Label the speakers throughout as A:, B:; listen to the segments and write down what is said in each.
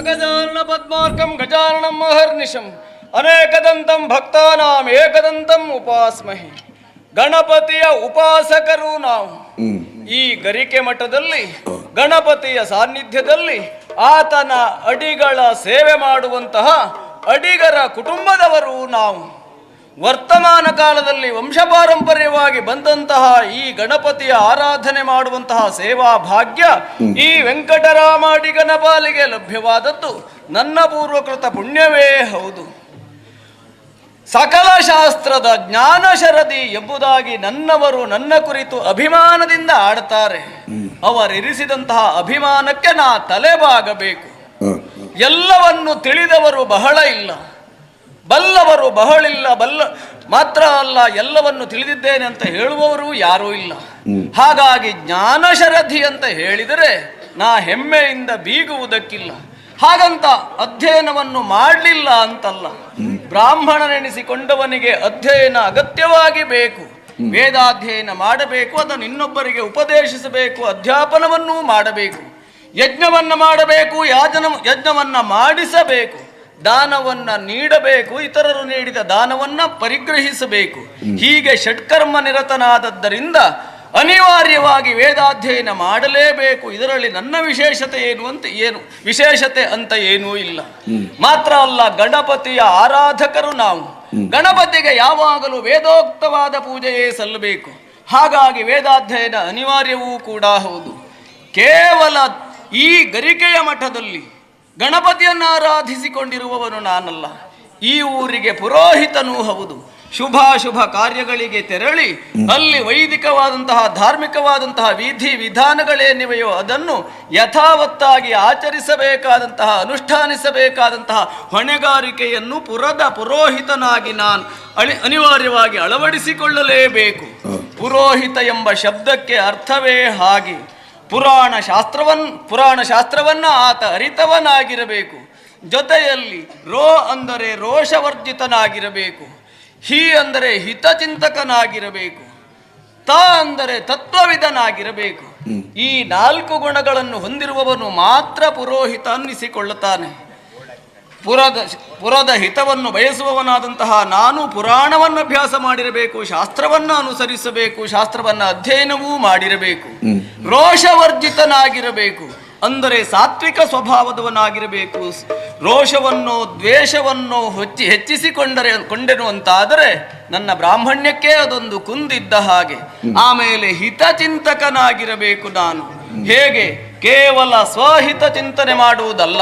A: ಅಗಜಾನನ ಪದ್ಮಾರ್ಕಂ ಗಜಾನನಂ ಮಹರ್ನಿಶಂ ಅನೇಕದಂತಂ ಭಕ್ತಾನಾಂ ಏಕದಂತಂ ಉಪಾಸ್ಮಹಿ. ಗಣಪತಿಯ ಉಪಾಸಕರು ನಾವು. ಈ ಗರಿಕೆ ಮಠದಲ್ಲಿ ಗಣಪತಿಯ ಸಾನ್ನಿಧ್ಯದಲ್ಲಿ ಆತನ ಅಡಿಗಳ ಸೇವೆ ಮಾಡುವಂತಹ ಅಡಿಗರ ಕುಟುಂಬದವರು ನಾವು. ವರ್ತಮಾನ ಕಾಲದಲ್ಲಿ ವಂಶಪಾರಂಪರ್ಯವಾಗಿ ಬಂದಂತಹ ಈ ಗಣಪತಿಯ ಆರಾಧನೆ ಮಾಡುವಂತಹ ಸೇವಾ ಭಾಗ್ಯ ಈ ವೆಂಕಟರಾಮಾಡಿ ಗಣಪಾಲಿಗೆ ಲಭ್ಯವಾದದ್ದು. ನನ್ನ ಪೂರ್ವಕೃತ ಪುಣ್ಯವೇ ಹೌದು. ಸಕಲ ಶಾಸ್ತ್ರದ ಜ್ಞಾನ ಶರದಿ ಎಂಬುದಾಗಿ ನನ್ನವರು ನನ್ನ ಕುರಿತು ಅಭಿಮಾನದಿಂದ ಆಡ್ತಾರೆ. ಅವರಿರಿಸಿದಂತಹ ಅಭಿಮಾನಕ್ಕೆ ನಾ ತಲೆಬಾಗಬೇಕು. ಎಲ್ಲವನ್ನು ತಿಳಿದವರು ಬಹಳ ಇಲ್ಲ. ಬಲ್ಲವರು ಬಹಳಿಲ್ಲ ಬಲ್ಲ ಮಾತ್ರ ಅಲ್ಲ ಎಲ್ಲವನ್ನು ತಿಳಿದಿದ್ದೇನೆ ಅಂತ ಹೇಳುವವರು ಯಾರೂ ಇಲ್ಲ. ಹಾಗಾಗಿ ಜ್ಞಾನಶರಧಿ ಅಂತ ಹೇಳಿದರೆ ನಾ ಹೆಮ್ಮೆಯಿಂದ ಬೀಗುವುದಕ್ಕಿಲ್ಲ. ಹಾಗಂತ ಅಧ್ಯಯನವನ್ನು ಮಾಡಲಿಲ್ಲ ಅಂತಲ್ಲ. ಬ್ರಾಹ್ಮಣನೆನಿಸಿಕೊಂಡವನಿಗೆ ಅಧ್ಯಯನ ಅಗತ್ಯವಾಗಿ ಬೇಕು. ವೇದಾಧ್ಯಯನ ಮಾಡಬೇಕು ಅದನ್ನು ಇನ್ನೊಬ್ಬರಿಗೆ ಉಪದೇಶಿಸಬೇಕು ಅಧ್ಯಾಪನವನ್ನೂ ಮಾಡಬೇಕು. ಯಜ್ಞವನ್ನು ಮಾಡಬೇಕು ಯಾಜನ ಯಜ್ಞವನ್ನು ಮಾಡಿಸಬೇಕು. ದಾನವನ್ನ ನೀಡಬೇಕು ಇತರರು ನೀಡಿದ ದಾನವನ್ನ ಪರಿಗ್ರಹಿಸಬೇಕು. ಹೀಗೆ ಷಟ್ಕರ್ಮ ನಿರತನಾದದ್ದರಿಂದ ಅನಿವಾರ್ಯವಾಗಿ ವೇದಾಧ್ಯಯನ ಮಾಡಲೇಬೇಕು. ಇದರಲ್ಲಿ ನನ್ನ ವಿಶೇಷತೆ ಏನು ಅಂತ ಏನು ವಿಶೇಷತೆ ಅಂತ ಏನೂ ಇಲ್ಲ. ಮಾತ್ರ ಅಲ್ಲ ಗಣಪತಿಯ ಆರಾಧಕರು ನಾವು. ಗಣಪತಿಗೆ ಯಾವಾಗಲೂ ವೇದೋಕ್ತವಾದ ಪೂಜೆಯೇ ಸಲ್ಲಬೇಕು. ಹಾಗಾಗಿ ವೇದಾಧ್ಯಯನ ಅನಿವಾರ್ಯವೂ ಕೂಡ ಹೌದು. ಕೇವಲ ಈ ಗರಿಕೆಯ ಮಠದಲ್ಲಿ ಗಣಪತಿಯನ್ನು ಆರಾಧಿಸಿಕೊಂಡಿರುವವನು ನಾನಲ್ಲ. ಈ ಊರಿಗೆ ಪುರೋಹಿತನೂ ಹೌದು. ಶುಭಾಶುಭ ಕಾರ್ಯಗಳಿಗೆ ತೆರಳಿ ಅಲ್ಲಿ ವೈದಿಕವಾದಂತಹ ಧಾರ್ಮಿಕವಾದಂತಹ ವಿಧಿ ವಿಧಾನಗಳೇನಿವೆಯೋ ಅದನ್ನು ಯಥಾವತ್ತಾಗಿ ಆಚರಿಸಬೇಕಾದಂತಹ ಅನುಷ್ಠಾನಿಸಬೇಕಾದಂತಹ ಹೊಣೆಗಾರಿಕೆಯನ್ನು ಪುರದ ಪುರೋಹಿತನಾಗಿ ನಾನು ಅಳಿ ಅನಿವಾರ್ಯವಾಗಿ ಅಳವಡಿಸಿಕೊಳ್ಳಲೇಬೇಕು. ಪುರೋಹಿತ ಎಂಬ ಶಬ್ದಕ್ಕೆ ಅರ್ಥವೇ ಹಾಗೆ. ಪುರಾಣ ಶಾಸ್ತ್ರವನ್ ಪುರಾಣ ಶಾಸ್ತ್ರವನ್ನ ಆತ ಅರಿತವನಾಗಿರಬೇಕು. ಜೊತೆಯಲ್ಲಿ ರೋ ಅಂದರೆ ರೋಷವರ್ಜಿತನಾಗಿರಬೇಕು. ಹಿ ಅಂದರೆ ಹಿತಚಿಂತಕನಾಗಿರಬೇಕು. ತ ಅಂದರೆ ತತ್ವವಿದನಾಗಿರಬೇಕು. ಈ ನಾಲ್ಕು ಗುಣಗಳನ್ನು ಹೊಂದಿರುವವನು ಮಾತ್ರ ಪುರೋಹಿತ ಅನ್ನಿಸಿಕೊಳ್ಳುತ್ತಾನೆ. ಪುರದ ಪುರದ ಹಿತವನ್ನು ಬಯಸುವವನಾದಂತಹ ನಾನು ಪುರಾಣವನ್ನು ಅಭ್ಯಾಸ ಮಾಡಿರಬೇಕು ಶಾಸ್ತ್ರವನ್ನು ಅನುಸರಿಸಬೇಕು ಶಾಸ್ತ್ರವನ್ನು ಅಧ್ಯಯನವೂ ಮಾಡಿರಬೇಕು. ರೋಷವರ್ಜಿತನಾಗಿರಬೇಕು. ಅಂದರೆ ಸಾತ್ವಿಕ ಸ್ವಭಾವದವನಾಗಿರಬೇಕು. ರೋಷವನ್ನು ದ್ವೇಷವನ್ನು ಹೊಚ್ಚಿ ಹೆಚ್ಚಿಸಿಕೊಂಡರೆ ಕೊಂಡಿರುವಂತಾದರೆ ನನ್ನ ಬ್ರಾಹ್ಮಣ್ಯಕ್ಕೆ ಅದೊಂದು ಕುಂದಿದ್ದ ಹಾಗೆ. ಆಮೇಲೆ ಹಿತಚಿಂತಕನಾಗಿರಬೇಕು ನಾನು. ಹೇಗೆ? ಕೇವಲ ಸ್ವಹಿತ ಚಿಂತನೆ ಮಾಡುವುದಲ್ಲ.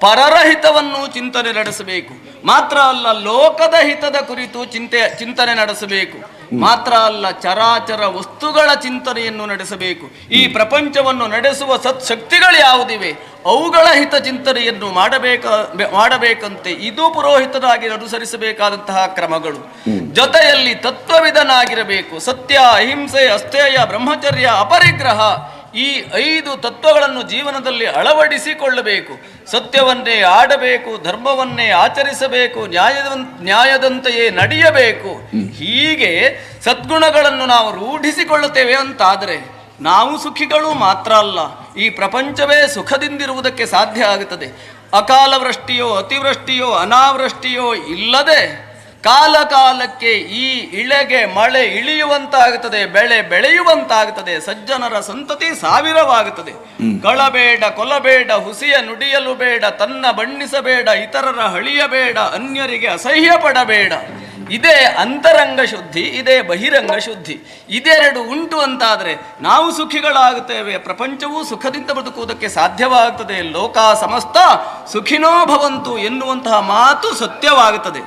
A: ಪರರ ಹಿತವನ್ನು ಚಿಂತನೆ ನಡೆಸಬೇಕು. ಮಾತ್ರ ಅಲ್ಲ, ಲೋಕದ ಹಿತದ ಕುರಿತು ಚಿಂತೆ, ಚಿಂತನೆ ನಡೆಸಬೇಕು. ಮಾತ್ರ ಅಲ್ಲ, ಚರಾಚರ ವಸ್ತುಗಳ ಚಿಂತನೆಯನ್ನು ನಡೆಸಬೇಕು. ಈ ಪ್ರಪಂಚವನ್ನು ನಡೆಸುವ ಸತ್ಶಕ್ತಿಗಳು ಯಾವುದಿವೆ? ಅವುಗಳ ಹಿತ ಚಿಂತನೆಯನ್ನು ಮಾಡಬೇಕ, ಮಾಡಬೇಕಂತೆ ಇದು ಪುರೋಹಿತರಾಗಿ ಅನುಸರಿಸಬೇಕಾದಂತಹ ಕ್ರಮಗಳು. ಜೊತೆಯಲ್ಲಿ ತತ್ವವಿಧನಾಗಿರಬೇಕು ಸತ್ಯ, ಅಹಿಂಸೆ, ಅಸ್ಥೇಯ, ಬ್ರಹ್ಮಚರ್ಯ, ಅಪರಿಗ್ರಹ ಈ ಐದು ತತ್ವಗಳನ್ನು ಜೀವನದಲ್ಲಿ ಅಳವಡಿಸಿಕೊಳ್ಳಬೇಕು. ಸತ್ಯವನ್ನೇ ಆಡಬೇಕು ಧರ್ಮವನ್ನೇ ಆಚರಿಸಬೇಕು ನ್ಯಾಯದ ನ್ಯಾಯದಂತೆಯೇ ನಡೆಯಬೇಕು. ಹೀಗೆ ಸದ್ಗುಣಗಳನ್ನು ನಾವು ರೂಢಿಸಿಕೊಳ್ಳುತ್ತೇವೆ ಅಂತಾದರೆ ನಾವು ಸುಖಿಗಳು ಮಾತ್ರ ಅಲ್ಲ ಈ ಪ್ರಪಂಚವೇ ಸುಖದಿಂದಿರುವುದಕ್ಕೆ ಸಾಧ್ಯ ಆಗುತ್ತದೆ. ಅಕಾಲವೃಷ್ಟಿಯೋ ಅತಿವೃಷ್ಟಿಯೋ ಅನಾವೃಷ್ಟಿಯೋ ಇಲ್ಲದೆ ಕಾಲ ಕಾಲಕ್ಕೆ ಈ ಇಳೆಗೆ ಮಳೆ ಇಳಿಯುವಂತಾಗುತ್ತದೆ ಬೆಳೆ ಬೆಳೆಯುವಂತಾಗುತ್ತದೆ ಸಜ್ಜನರ ಸಂತತಿ ಸಾವಿರವಾಗುತ್ತದೆ. ಕಳಬೇಡ ಕೊಲಬೇಡ ಹುಸಿಯ ನುಡಿಯಲು ಬೇಡ ತನ್ನ ಬಣ್ಣಿಸಬೇಡ ಇತರರ ಹಳಿಯಬೇಡ ಅನ್ಯರಿಗೆ ಅಸಹ್ಯ ಪಡಬೇಡ. ಇದೇ ಅಂತರಂಗ ಶುದ್ಧಿ ಇದೇ ಬಹಿರಂಗ ಶುದ್ಧಿ. ಇದೆರಡು ಉಂಟು ಅಂತಾದರೆ ನಾವು ಸುಖಿಗಳಾಗುತ್ತೇವೆ ಪ್ರಪಂಚವೂ ಸುಖದಿಂದ ಬದುಕುವುದಕ್ಕೆ ಸಾಧ್ಯವಾಗುತ್ತದೆ ಲೋಕ ಸಮಸ್ತ ಸುಖಿನೋ ಭವಂತು ಎನ್ನುವಂತಹ ಮಾತು ಸತ್ಯವಾಗುತ್ತದೆ.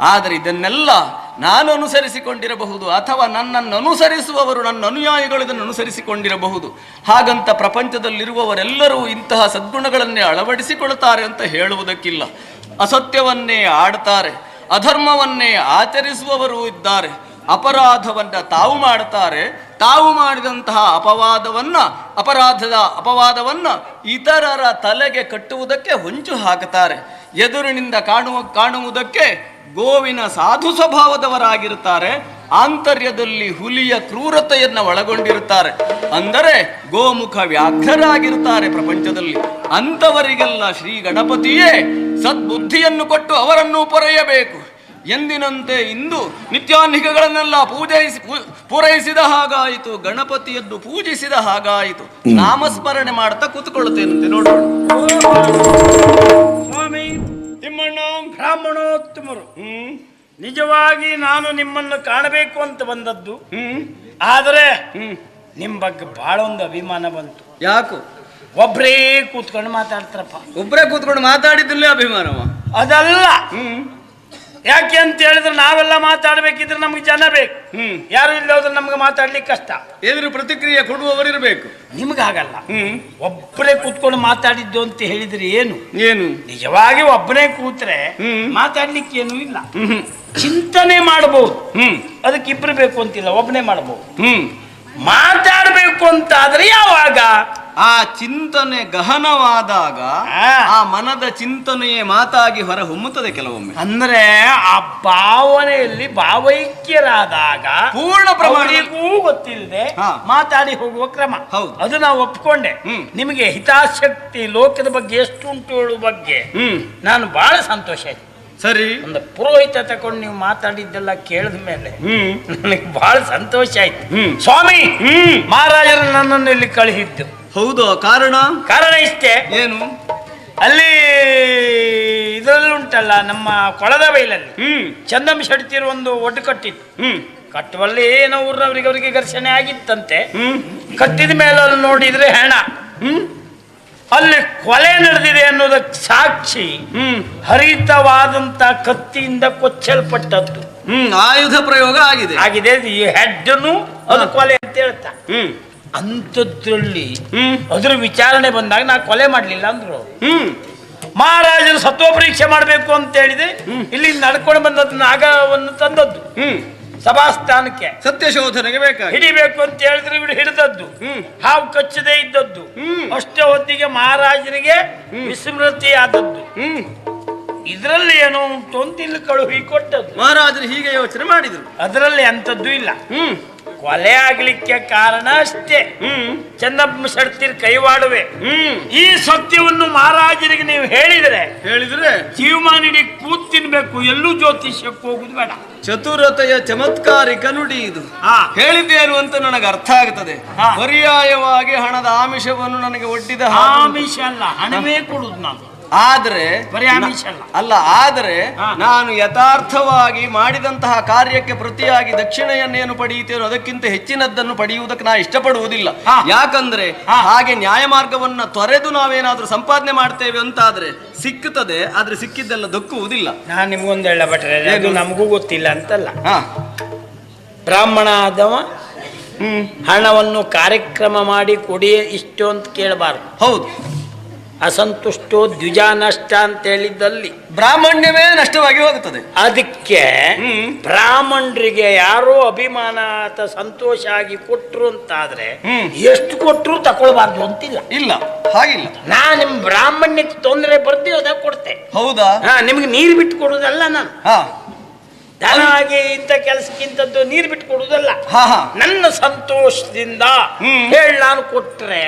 A: ಆದರೆ ಇದನ್ನೆಲ್ಲ ನಾನು ಅನುಸರಿಸಿಕೊಂಡಿರಬಹುದು ಅಥವಾ ನನ್ನನ್ನು ಅನುಸರಿಸುವವರು, ನನ್ನ ಅನುಯಾಯಿಗಳು ಇದನ್ನು ಅನುಸರಿಸಿಕೊಂಡಿರಬಹುದು. ಹಾಗಂತ ಪ್ರಪಂಚದಲ್ಲಿರುವವರೆಲ್ಲರೂ ಇಂತಹ ಸದ್ಗುಣಗಳನ್ನೇ ಅಳವಡಿಸಿಕೊಳ್ತಾರೆ ಅಂತ ಹೇಳುವುದಕ್ಕಿಲ್ಲ. ಅಸತ್ಯವನ್ನೇ ಆಡ್ತಾರೆ, ಅಧರ್ಮವನ್ನೇ ಆಚರಿಸುವವರು ಇದ್ದಾರೆ. ಅಪರಾಧವನ್ನ ತಾವು ಮಾಡ್ತಾರೆ ತಾವು ಮಾಡಿದಂತಹ ಅಪವಾದವನ್ನ, ಅಪರಾಧದ ಅಪವಾದವನ್ನ ಇತರರ ತಲೆಗೆ ಕಟ್ಟುವುದಕ್ಕೆ ಹೊಂಚು ಹಾಕುತ್ತಾರೆ. ಎದುರಿನಿಂದ ಕಾಣುವ, ಕಾಣುವುದಕ್ಕೆ ಗೋವಿನ ಸಾಧು ಸ್ವಭಾವದವರಾಗಿರುತ್ತಾರೆ ಆಂತರ್ಯದಲ್ಲಿ ಹುಲಿಯ ಕ್ರೂರತೆಯನ್ನ ಒಳಗೊಂಡಿರುತ್ತಾರೆ. ಅಂದರೆ ಗೋಮುಖ ವ್ಯಾಘ್ರರಾಗಿರುತ್ತಾರೆ ಪ್ರಪಂಚದಲ್ಲಿ. ಅಂಥವರಿಗೆಲ್ಲ ಶ್ರೀ ಗಣಪತಿಯೇ ಸದ್ಬುದ್ಧಿಯನ್ನು ಕೊಟ್ಟು ಅವರನ್ನು ಪೊರೆಯಬೇಕು. ಎಂದಿನಂತೆ ಇಂದು ನಿತ್ಯಾನ್ಹಿಕಗಳನ್ನೆಲ್ಲ ಪೂಜೈಸಿ ಪೂ- ಪೂರೈಸಿದ ಹಾಗಾಯಿತು ಗಣಪತಿಯನ್ನು ಪೂಜಿಸಿದ ಹಾಗಾಯಿತು. ನಾಮಸ್ಮರಣೆ ಮಾಡ್ತಾ ಕೂತ್ಕೊಳ್ಳುತ್ತೇನಂತೆ ನೋಡೋಣ.
B: ಸ್ವಾಮಿ.
A: ತಿಮ್ಮಣ್ಣ
B: ಬ್ರಾಹ್ಮಣೋತ್ತಮರು.
A: ಹ್ಮ್.
B: ನಿಜವಾಗಿ ನಾನು ನಿಮ್ಮನ್ನು ಕಾಣಬೇಕು ಅಂತ ಬಂದದ್ದು.
A: ಹ್ಮ್.
B: ಆದರೆ
A: ಹ್ಮ್.
B: ನಿಮ್ ಬಗ್ಗೆ ಬಹಳ ಒಂದು ಅಭಿಮಾನ ಬಂತು.
A: ಯಾಕು?
B: ಒಬ್ರೇ ಕೂತ್ಕೊಂಡು ಮಾತಾಡ್ತಾರಪ್ಪ.
A: ಒಬ್ಬರೇ ಕೂತ್ಕೊಂಡು ಮಾತಾಡಿದ್ದಲ್ಲೇ ಅಭಿಮಾನವ?
B: ಅದಲ್ಲ.
A: ಹ್ಮ್.
B: ಯಾಕೆ ಅಂತ ಹೇಳಿದ್ರೆ ನಾವೆಲ್ಲ ಮಾತಾಡ್ಬೇಕಿದ್ರೆ ನಮ್ಗೆ ಜನ ಬೇಕು.
A: ಹ್ಮ್.
B: ಯಾರು ಇಲ್ಲ ಹೋದ್ರೆ ನಮ್ಗೆ ಮಾತಾಡ್ಲಿಕ್ಕೆ ಕಷ್ಟ.
A: ಎದುರು ಪ್ರತಿಕ್ರಿಯೆ ಕೊಡುವವರಿರಬೇಕು.
B: ನಿಮ್ಗಾಗಲ್ಲ.
A: ಹ್ಮ್.
B: ಒಬ್ಬರೇ ಕೂತ್ಕೊಂಡು ಮಾತಾಡಿದ್ದು ಅಂತ ಹೇಳಿದ್ರೆ ಏನು?
A: ಏನು?
B: ನಿಜವಾಗಿ ಒಬ್ಬನೇ ಕೂತ್ರೆ
A: ಹ್ಮ್.
B: ಮಾತಾಡ್ಲಿಕ್ಕೆ ಏನು ಇಲ್ಲ.
A: ಹ್ಮ್.
B: ಚಿಂತನೆ ಮಾಡಬಹುದು
A: ಹ್ಮ್.
B: ಅದಕ್ಕೆ ಇಬ್ರು ಬೇಕು ಅಂತಿಲ್ಲ ಒಬ್ಬನೇ ಮಾಡಬಹುದು
A: ಹ್ಮ್.
B: ಮಾತಾಡಬೇಕು ಅಂತಾದ್ರೆ ಯಾವಾಗ?
A: ಆ ಚಿಂತನೆ ಗಹನವಾದಾಗ
B: ಆ.
A: ಮನದ ಚಿಂತನೆಯೇ ಮಾತಾಗಿ ಹೊರ ಹೊಮ್ಮುತ್ತದೆ ಕೆಲವೊಮ್ಮೆ.
B: ಅಂದ್ರೆ ಆ ಭಾವನೆಯಲ್ಲಿ ಭಾವೈಕ್ಯರಾದಾಗ
A: ಪೂರ್ಣ
B: ಪ್ರಮಾಣಿಗೂ ಗೊತ್ತಿಲ್ಲದೆ. ಮಾತಾಡಿ ಹೋಗುವ ಕ್ರಮ.
A: ಹೌದು.
B: ಅದು ನಾವು ಒಪ್ಕೊಂಡೆ. ನಿಮಗೆ ಹಿತಾಸಕ್ತಿ ಲೋಕದ ಬಗ್ಗೆ ಎಷ್ಟು ಉಂಟು ಹೇಳುವ ಬಗ್ಗೆ
A: ಹ್ಮ್.
B: ನಾನು ಬಹಳ ಸಂತೋಷ ಆಯ್ತು.
A: ಸರಿ.
B: ಒಂದು ಪುರೋಹಿತ ತಕೊಂಡು ನೀವು ಮಾತಾಡಿದ್ದೆಲ್ಲ ಕೇಳಿದ ಮೇಲೆ
A: ಹ್ಮ್.
B: ನನಗೆ ಬಹಳ ಸಂತೋಷ ಆಯ್ತು. ಸ್ವಾಮಿ ಮಹಾರಾಜರು ನನ್ನನ್ನು ಇಲ್ಲಿ ಕಳುಹಿದ್ದು.
A: ಹೌದು ಕಾರಣ?
B: ಕಾರಣ ಇಷ್ಟೇ.
A: ಏನು?
B: ಅಲ್ಲಿ ಇದರಲ್ಲಿ ಉಂಟಲ್ಲ ನಮ್ಮ ಕೊಳದ ಬೈಲಲ್ಲಿ.
A: ಹ್ಮ್.
B: ಚಂದಂ ಶೆಡ್ತಿರು ಒಂದು ಒಡ್ಡು ಕಟ್ಟಿತ್ತು.
A: ಹ್ಮ್.
B: ಕಟ್ಟುವಲ್ಲಿ ಏನೋ ಊರಿನವರಿಗೆ ಅವರಿಗೆ ಘರ್ಷಣೆ ಆಗಿತ್ತಂತೆ.
A: ಹ್ಮ್.
B: ಕಟ್ಟಿದ ಮೇಲೆ ಅಲ್ಲಿ ನೋಡಿದ್ರೆ ಹೆಣ.
A: ಹ್ಮ್.
B: ಅಲ್ಲಿ ಕೊಲೆ ನಡೆದಿದೆ ಅನ್ನೋದಕ್ಕೆ ಸಾಕ್ಷಿ
A: ಹ್ಮ್.
B: ಹರಿತವಾದಂತ ಕತ್ತಿಯಿಂದ ಕೊಚ್ಚಲ್ಪಟ್ಟದ್ದು.
A: ಹ್ಮ್. ಆಯುಧ ಪ್ರಯೋಗ ಆಗಿದೆ.
B: ಆಗಿದೆ. ಈ ಹೆಡ್ನು ಅದು ಕೊಲೆ ಅಂತ ಹೇಳ್ತಾ.
A: ಹ್ಮ್.
B: ಅಂಥದ್ರಲ್ಲಿ ಅದ್ರ ವಿಚಾರಣೆ ಬಂದಾಗ ನಾ ಕೊಲೆ ಮಾಡಲಿಲ್ಲ ಅಂದ್ರು.
A: ಹ್ಮ್.
B: ಮಹಾರಾಜರು ಸತ್ವ ಪರೀಕ್ಷೆ ಮಾಡಬೇಕು ಅಂತ ಹೇಳಿದೆ. ಇಲ್ಲಿ ನಡ್ಕೊಂಡು ಬಂದದ್ದು ನಾಗವನ್ನು ತಂದದ್ದು.
A: ಹ್ಮ್.
B: ಸಭಾಸ್ಥಾನಕ್ಕೆ.
A: ಸತ್ಯಶೋಧನೆಗೆ ಬೇಕಾಗಿ.
B: ಹಿಡಿಬೇಕು ಅಂತ ಹೇಳಿದ್ರೆ ಇವರು ಹಿಡಿದದ್ದು. ಹಾವು ಕಚ್ಚದೇ ಇದ್ದದ್ದು. ಅಷ್ಟೇ ಹೊತ್ತಿಗೆ ಮಹಾರಾಜರಿಗೆ ವಿಸ್ಮೃತಿ ಆದದ್ದು
A: ಹ್ಮ್.
B: ಇದರಲ್ಲಿ ಏನೋ ಉಂಟು ಅಂತ ಇಲ್ಲಿ ಕಳುಹಿ ಕೊಟ್ಟದ್ದು
A: ಮಹಾರಾಜರು ಹೀಗೆ ಯೋಚನೆ ಮಾಡಿದ್ರು.
B: ಅದರಲ್ಲಿ ಅಂಥದ್ದು ಇಲ್ಲ.
A: ಹ್ಮ್.
B: ಕೊಲೆ ಆಗ್ಲಿಕ್ಕೆ ಕಾರಣ ಅಷ್ಟೇ.
A: ಹ್ಮ್.
B: ಚಂದಮ್ಮ ಶಡ್ತಿರ್ ಕೈವಾಡುವೆ.
A: ಹ್ಮ್.
B: ಈ ಸತ್ಯವನ್ನು ಮಹಾರಾಜರಿಗೆ ನೀವು ಹೇಳಿದ್ರೆ
A: ಹೇಳಿದ್ರೆ?
B: ಜೀವಮಾನಿಡಿ ಕೂತ್ ತಿನ್ಬೇಕು ಎಲ್ಲೂ ಜ್ಯೋತಿಷ್ಯಕ್ಕೆ ಹೋಗುದು ಬೇಡ.
A: ಚತುರತೆಯ ಚಮತ್ಕಾರಿಕ ನುಡಿ ಇದು.
B: ಹಾ.
A: ಹೇಳಿದ್ದೇನು ಅಂತ ನನಗೆ ಅರ್ಥ ಆಗ್ತದೆ. ಪರ್ಯಾಯವಾಗಿ ಹಣದ ಆಮಿಷವನ್ನು ನನಗೆ ಒಡ್ಡಿದ
B: ಆಮಿಷ ಅಲ್ಲ ಹಣವೇ ಕೊಡುದು ನಾನು.
A: ಆದ್ರೆ
B: ಅಲ್ಲ
A: ಆದರೆ ನಾನು ಯಥಾರ್ಥವಾಗಿ ಮಾಡಿದಂತಹ ಕಾರ್ಯಕ್ಕೆ ಪ್ರತಿಯಾಗಿ ದಕ್ಷಿಣೆಯನ್ನೇನು ಪಡೆಯುತ್ತೇನೋ ಅದಕ್ಕಿಂತ ಹೆಚ್ಚಿನದ್ದನ್ನು ಪಡೆಯುವುದಕ್ಕೆ ನಾ ಇಷ್ಟಪಡುವುದಿಲ್ಲ. ಯಾಕಂದ್ರೆ ಹಾಗೆ ನ್ಯಾಯ ಮಾರ್ಗವನ್ನ ತೊರೆದು ನಾವೇನಾದ್ರೂ ಸಂಪಾದನೆ ಮಾಡ್ತೇವೆ ಅಂತಾದ್ರೆ ಸಿಕ್ಕುತ್ತದೆ ಆದ್ರೆ ಸಿಕ್ಕಿದ್ದೆಲ್ಲ ದಕ್ಕುವುದಿಲ್ಲ.
B: ನಾನು ನಿಮ್ಗೊಂದು ಹೇಳ ಭಟ್ರೆ ಅದು ನಮಗೂ ಗೊತ್ತಿಲ್ಲ ಅಂತಲ್ಲ.
A: ಹಾ.
B: ಬ್ರಾಹ್ಮಣ ಆದವ ಹಣವನ್ನು ಕಾರ್ಯಕ್ರಮ ಮಾಡಿ ಕೊಡಿ ಇಷ್ಟು ಅಂತ ಕೇಳಬಾರ್ದು.
A: ಹೌದು.
B: ಅಸಂತುಷ್ಟೋ ದ್ವಿಜ ನಷ್ಟ ಅಂತ ಹೇಳಿದ್ದಲ್ಲಿ
A: ಬ್ರಾಹ್ಮಣ್ಯವೇ ನಷ್ಟವಾಗಿ ಹೋಗುತ್ತದೆ.
B: ಅದಕ್ಕೆ
A: ಹ್ಮ್.
B: ಬ್ರಾಹ್ಮಣರಿಗೆ ಯಾರೋ ಅಭಿಮಾನ ಅಥವಾ ಸಂತೋಷ ಆಗಿ ಕೊಟ್ರು ಅಂತಾದ್ರೆ ಎಷ್ಟು ಕೊಟ್ಟರು ತಕೊಳ್ಬಾರ್ದು ಅಂತಿಲ್ಲ.
A: ಇಲ್ಲ ಹಾಗಿಲ್ಲ.
B: ನಾ ನಿಮ್ ಬ್ರಾಹ್ಮಣ್ಯಕ್ಕೆ ತೊಂದರೆ ಬರ್ತೀವಿ ಅದಾಗ ಕೊಡ್ತೆ.
A: ಹೌದಾ?
B: ಹಾ ನಿಮ್ಗೆ ನೀರು ಬಿಟ್ಟು ಕೊಡುದಲ್ಲ ನಾನು.
A: ಹಾ
B: ದನ ಆಗಿ ಇಂಥ ಕೆಲಸಕ್ಕಿಂತದ್ದು ನೀರು ಬಿಟ್ಟು
A: ಹಾ
B: ನನ್ನ ಸಂತೋಷದಿಂದ ಹೇಳ ನಾನು ಕೊಟ್ರೆ.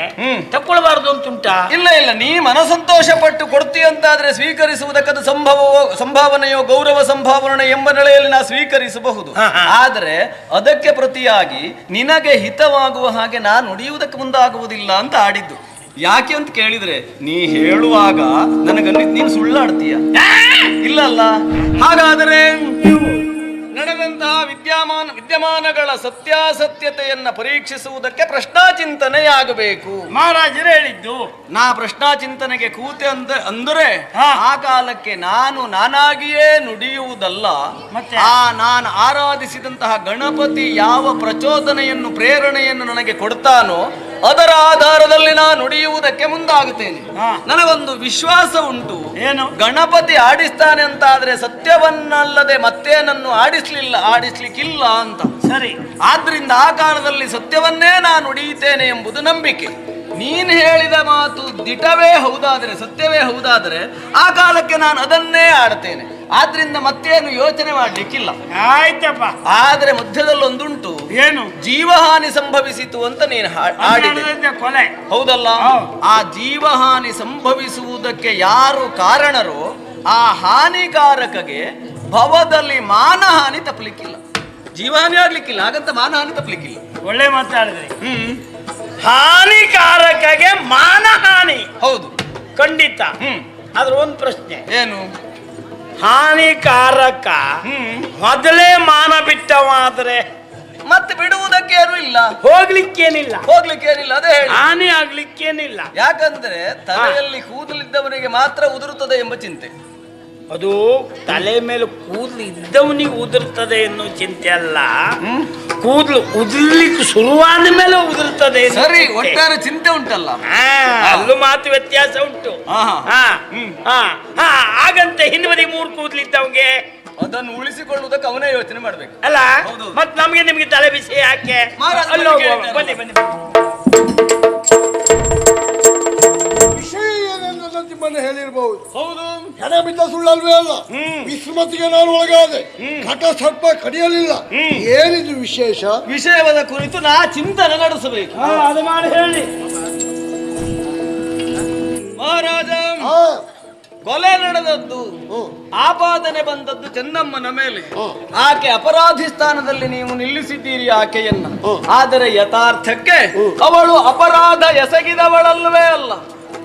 B: ತಕೊಳ್ಬಾರ್ದು ಅಂತುಂಟಾ
A: ಇಲ್ಲ ಇಲ್ಲ. ನೀ ಮನಸಂತೋಷ ಪಟ್ಟು ಕೊಡ್ತೀಯಂತಾದ್ರೆ ಸ್ವೀಕರಿಸುವುದಕ್ಕದು ಸಂಭವವೋ ಸಂಭಾವನೆಯೋ ಗೌರವ ಸಂಭಾವನೆ ಎಂಬ ನೆಲೆಯಲ್ಲಿ ನಾ ಸ್ವೀಕರಿಸಬಹುದು. ಆದರೆ ಅದಕ್ಕೆ ಪ್ರತಿಯಾಗಿ ನಿನಗೆ ಹಿತವಾಗುವ ಹಾಗೆ ನಾನು ನುಡಿಯುವುದಕ್ಕೆ ಮುಂದಾಗುವುದಿಲ್ಲ ಅಂತ ಆಡಿದ್ದು. ಯಾಕೆ ಅಂತ ಕೇಳಿದ್ರೆ ನೀ ಹೇಳುವಾಗ ನನಗನ್ನ ನೀನು ಸುಳ್ಳಾಡ್ತೀಯ? ಇಲ್ಲ ಅಲ್ಲ? ಹಾಗಾದರೆ ನಡೆದಂತಹ ವಿದ್ಯಮಾನ ವಿದ್ಯಮಾನಗಳ ಸತ್ಯಾಸತ್ಯತೆಯನ್ನ ಪರೀಕ್ಷಿಸುವುದಕ್ಕೆ ಪ್ರಶ್ನಾಚಿಂತನೆಯಾಗಬೇಕು
B: ಮಹಾರಾಜರು ಹೇಳಿದ್ದು
A: ನಾ ಪ್ರಶ್ನಾಚಿಂತನೆಗೆ ಕೂತೆ ಅಂದ ಅಂದರೆ. ಆ ಕಾಲಕ್ಕೆ ನಾನು ನಾನಾಗಿಯೇ ನುಡಿಯುವುದಲ್ಲ
B: ಮತ್ತೆ?
A: ಆ ನಾನು ಆರಾಧಿಸಿದಂತಹ ಗಣಪತಿ ಯಾವ ಪ್ರಚೋದನೆಯನ್ನು ಪ್ರೇರಣೆಯನ್ನು ನನಗೆ ಕೊಡ್ತಾನೋ ಅದರ ಆಧಾರದಲ್ಲಿ ನಾನು ನುಡಿಯುವುದಕ್ಕೆ ಮುಂದಾಗುತ್ತೇನೆ. ನನಗೊಂದು ವಿಶ್ವಾಸ ಉಂಟು.
B: ಏನು?
A: ಗಣಪತಿ ಆಡಿಸ್ತಾನೆ ಅಂತ ಆದ್ರೆ ಸತ್ಯವನ್ನಲ್ಲದೆ ಮತ್ತೇನನ್ನು ಆಡಿಸ್ಲಿಲ್ಲ ಆಡಿಸ್ಲಿಕ್ಕಿಲ್ಲ ಅಂತ.
B: ಸರಿ.
A: ಆದ್ರಿಂದ ಆ ಕಾಲದಲ್ಲಿ ಸತ್ಯವನ್ನೇ ನಾನು ನುಡಿಯುತ್ತೇನೆ ಎಂಬುದು ನಂಬಿಕೆ. ನೀನ್ ಹೇಳಿದ ಮಾತು ದಿಟವೇ ಹೌದಾದರೆ ಸತ್ಯವೇ ಹೌದಾದರೆ ಆ ಕಾಲಕ್ಕೆ ನಾನು ಅದನ್ನೇ ಆಡ್ತೇನೆ. ಆದ್ರಿಂದ ಮತ್ತೇನು ಯೋಚನೆ ಮಾಡ್ಲಿಕ್ಕಿಲ್ಲ.
B: ಆಯ್ತಪ್ಪ.
A: ಆದ್ರೆ ಮಧ್ಯದಲ್ಲಿ ಒಂದುಂಟು
B: ಏನು?
A: ಜೀವಹಾನಿ ಸಂಭವಿಸಿತು ಅಂತ ನೀನು
B: ಕೊಲೆ.
A: ಹೌದಲ್ಲ? ಆ ಜೀವಹಾನಿ ಸಂಭವಿಸುವುದಕ್ಕೆ ಯಾರು ಕಾರಣರೋ ಆ ಹಾನಿಕಾರಕಗೆ ಭವದಲ್ಲಿ ಮಾನಹಾನಿ ತಪ್ಪಲಿಕ್ಕಿಲ್ಲ. ಜೀವಹಾನಿ ಆಗ್ಲಿಕ್ಕಿಲ್ಲ ಹಾಗಂತ ಮಾನಹಾನಿ ತಪ್ಪಲಿಕ್ಕಿಲ್ಲ.
B: ಒಳ್ಳೆ ಮಾತಾಡಿದ್ರಿ.
A: ಹ್ಮ್.
B: ಹಾನಿಕಾರಕಗೆ ಮಾನಹಾನಿ.
A: ಹೌದು.
B: ಖಂಡಿತ.
A: ಹ್ಮ್.
B: ಅದ್ರ ಒಂದು ಪ್ರಶ್ನೆ.
A: ಏನು?
B: ಹಾನಿಕಾರಕ
A: ಹ್ಮ್.
B: ಮೊದಲೇ ಮಾನ ಬಿಟ್ಟವಾದ್ರೆ?
A: ಮತ್ತೆ ಬಿಡುವುದಕ್ಕೆ ಏನು ಇಲ್ಲ.
B: ಹೋಗ್ಲಿಕ್ಕೇನಿಲ್ಲ.
A: ಹೋಗ್ಲಿಕ್ಕೆ ಏನಿಲ್ಲ ಅದೇ ಹೇಳಿ.
B: ಹಾನಿ ಆಗ್ಲಿಕ್ಕೇನಿಲ್ಲ.
A: ಯಾಕಂದ್ರೆ ತಲೆಯಲ್ಲಿ ಕೂದಲಿದ್ದವರಿಗೆ ಮಾತ್ರ ಉದುರುತ್ತದೆ ಎಂಬ ಚಿಂತೆ.
B: ಅದು ತಲೆ ಮೇಲೆ ಕೂದಲು ಇದ್ದವನಿಗೆ ಉದುರ್ತದೆ ಅನ್ನೋ ಚಿಂತೆ ಅಲ್ಲ. ಕೂದಲು ಉದುರ್ಲಿಕ್ಕೆ ಶುರುವಾದ ಮೇಲೆ ಉದುರ್ತದೆ
A: ಸರಿ
B: ಚಿಂತೆ.
A: ಒಟ್ಟಾರೆ ಚಿಂತೆ ಉಂಟಲ್ಲ.
B: ಅಲ್ಲೂ ಮಾತು ವ್ಯತ್ಯಾಸ ಉಂಟು. ಹಾಗಂತ ಹಿಂಬದಿ ಮೂರು ಕೂದಲು ಇದ್ದವನಿಗೆ
A: ಅದನ್ನು ಉಳಿಸಿಕೊಳ್ಳುವುದಕ್ಕೆ ಅವನೇ ಯೋಚನೆ ಮಾಡ್ಬೇಕು.
B: ಅಲ್ಲ. ಮತ್ ನಮ್ಗೆ ನಿಮ್ಗೆ ತಲೆ ಬಿಸಿ ಯಾಕೆ?
A: ಬನ್ನಿ
B: ಬನ್ನಿ.
C: ನಿಮ್ಮನ್ನು ಹೇಳಿರಬಹುದು
A: ಹೌದು.
C: ಹೆಣ ಬಿದ್ದ ಸುಳ್ಳಲ್ವೇ ಅಲ್ಲ. ವಿಸ್ಮತಿಗೆ ನಾನು ಒಳಗಾದೆ. ಕಟ ಸರ್ಪ ಕಡಿಯಲಿಲ್ಲ. ಏನಿದು ವಿಶೇಷ?
A: ವಿಷಯವಾದ ಕುರಿತು ನಾ ಚಿಂತನೆ ನಡೆಸಬೇಕು.
B: ಅದು ಮಾಡಿ ಹೇಳಿ.
A: ಮಹಾರಾಜ ಕೊಲೆ ನಡೆದದ್ದು. ಆಪಾದನೆ ಬಂದದ್ದು ಚೆನ್ನಮ್ಮನ ಮೇಲೆ. ಆಕೆ ಅಪರಾಧಿ ಸ್ಥಾನದಲ್ಲಿ ನೀವು ನಿಲ್ಲಿಸಿದ್ದೀರಿ ಆಕೆಯನ್ನ. ಆದರೆ ಯಥಾರ್ಥಕ್ಕೆ ಅವಳು ಅಪರಾಧ ಎಸಗಿದವಳಲ್ಲವೇ ಅಲ್ಲ.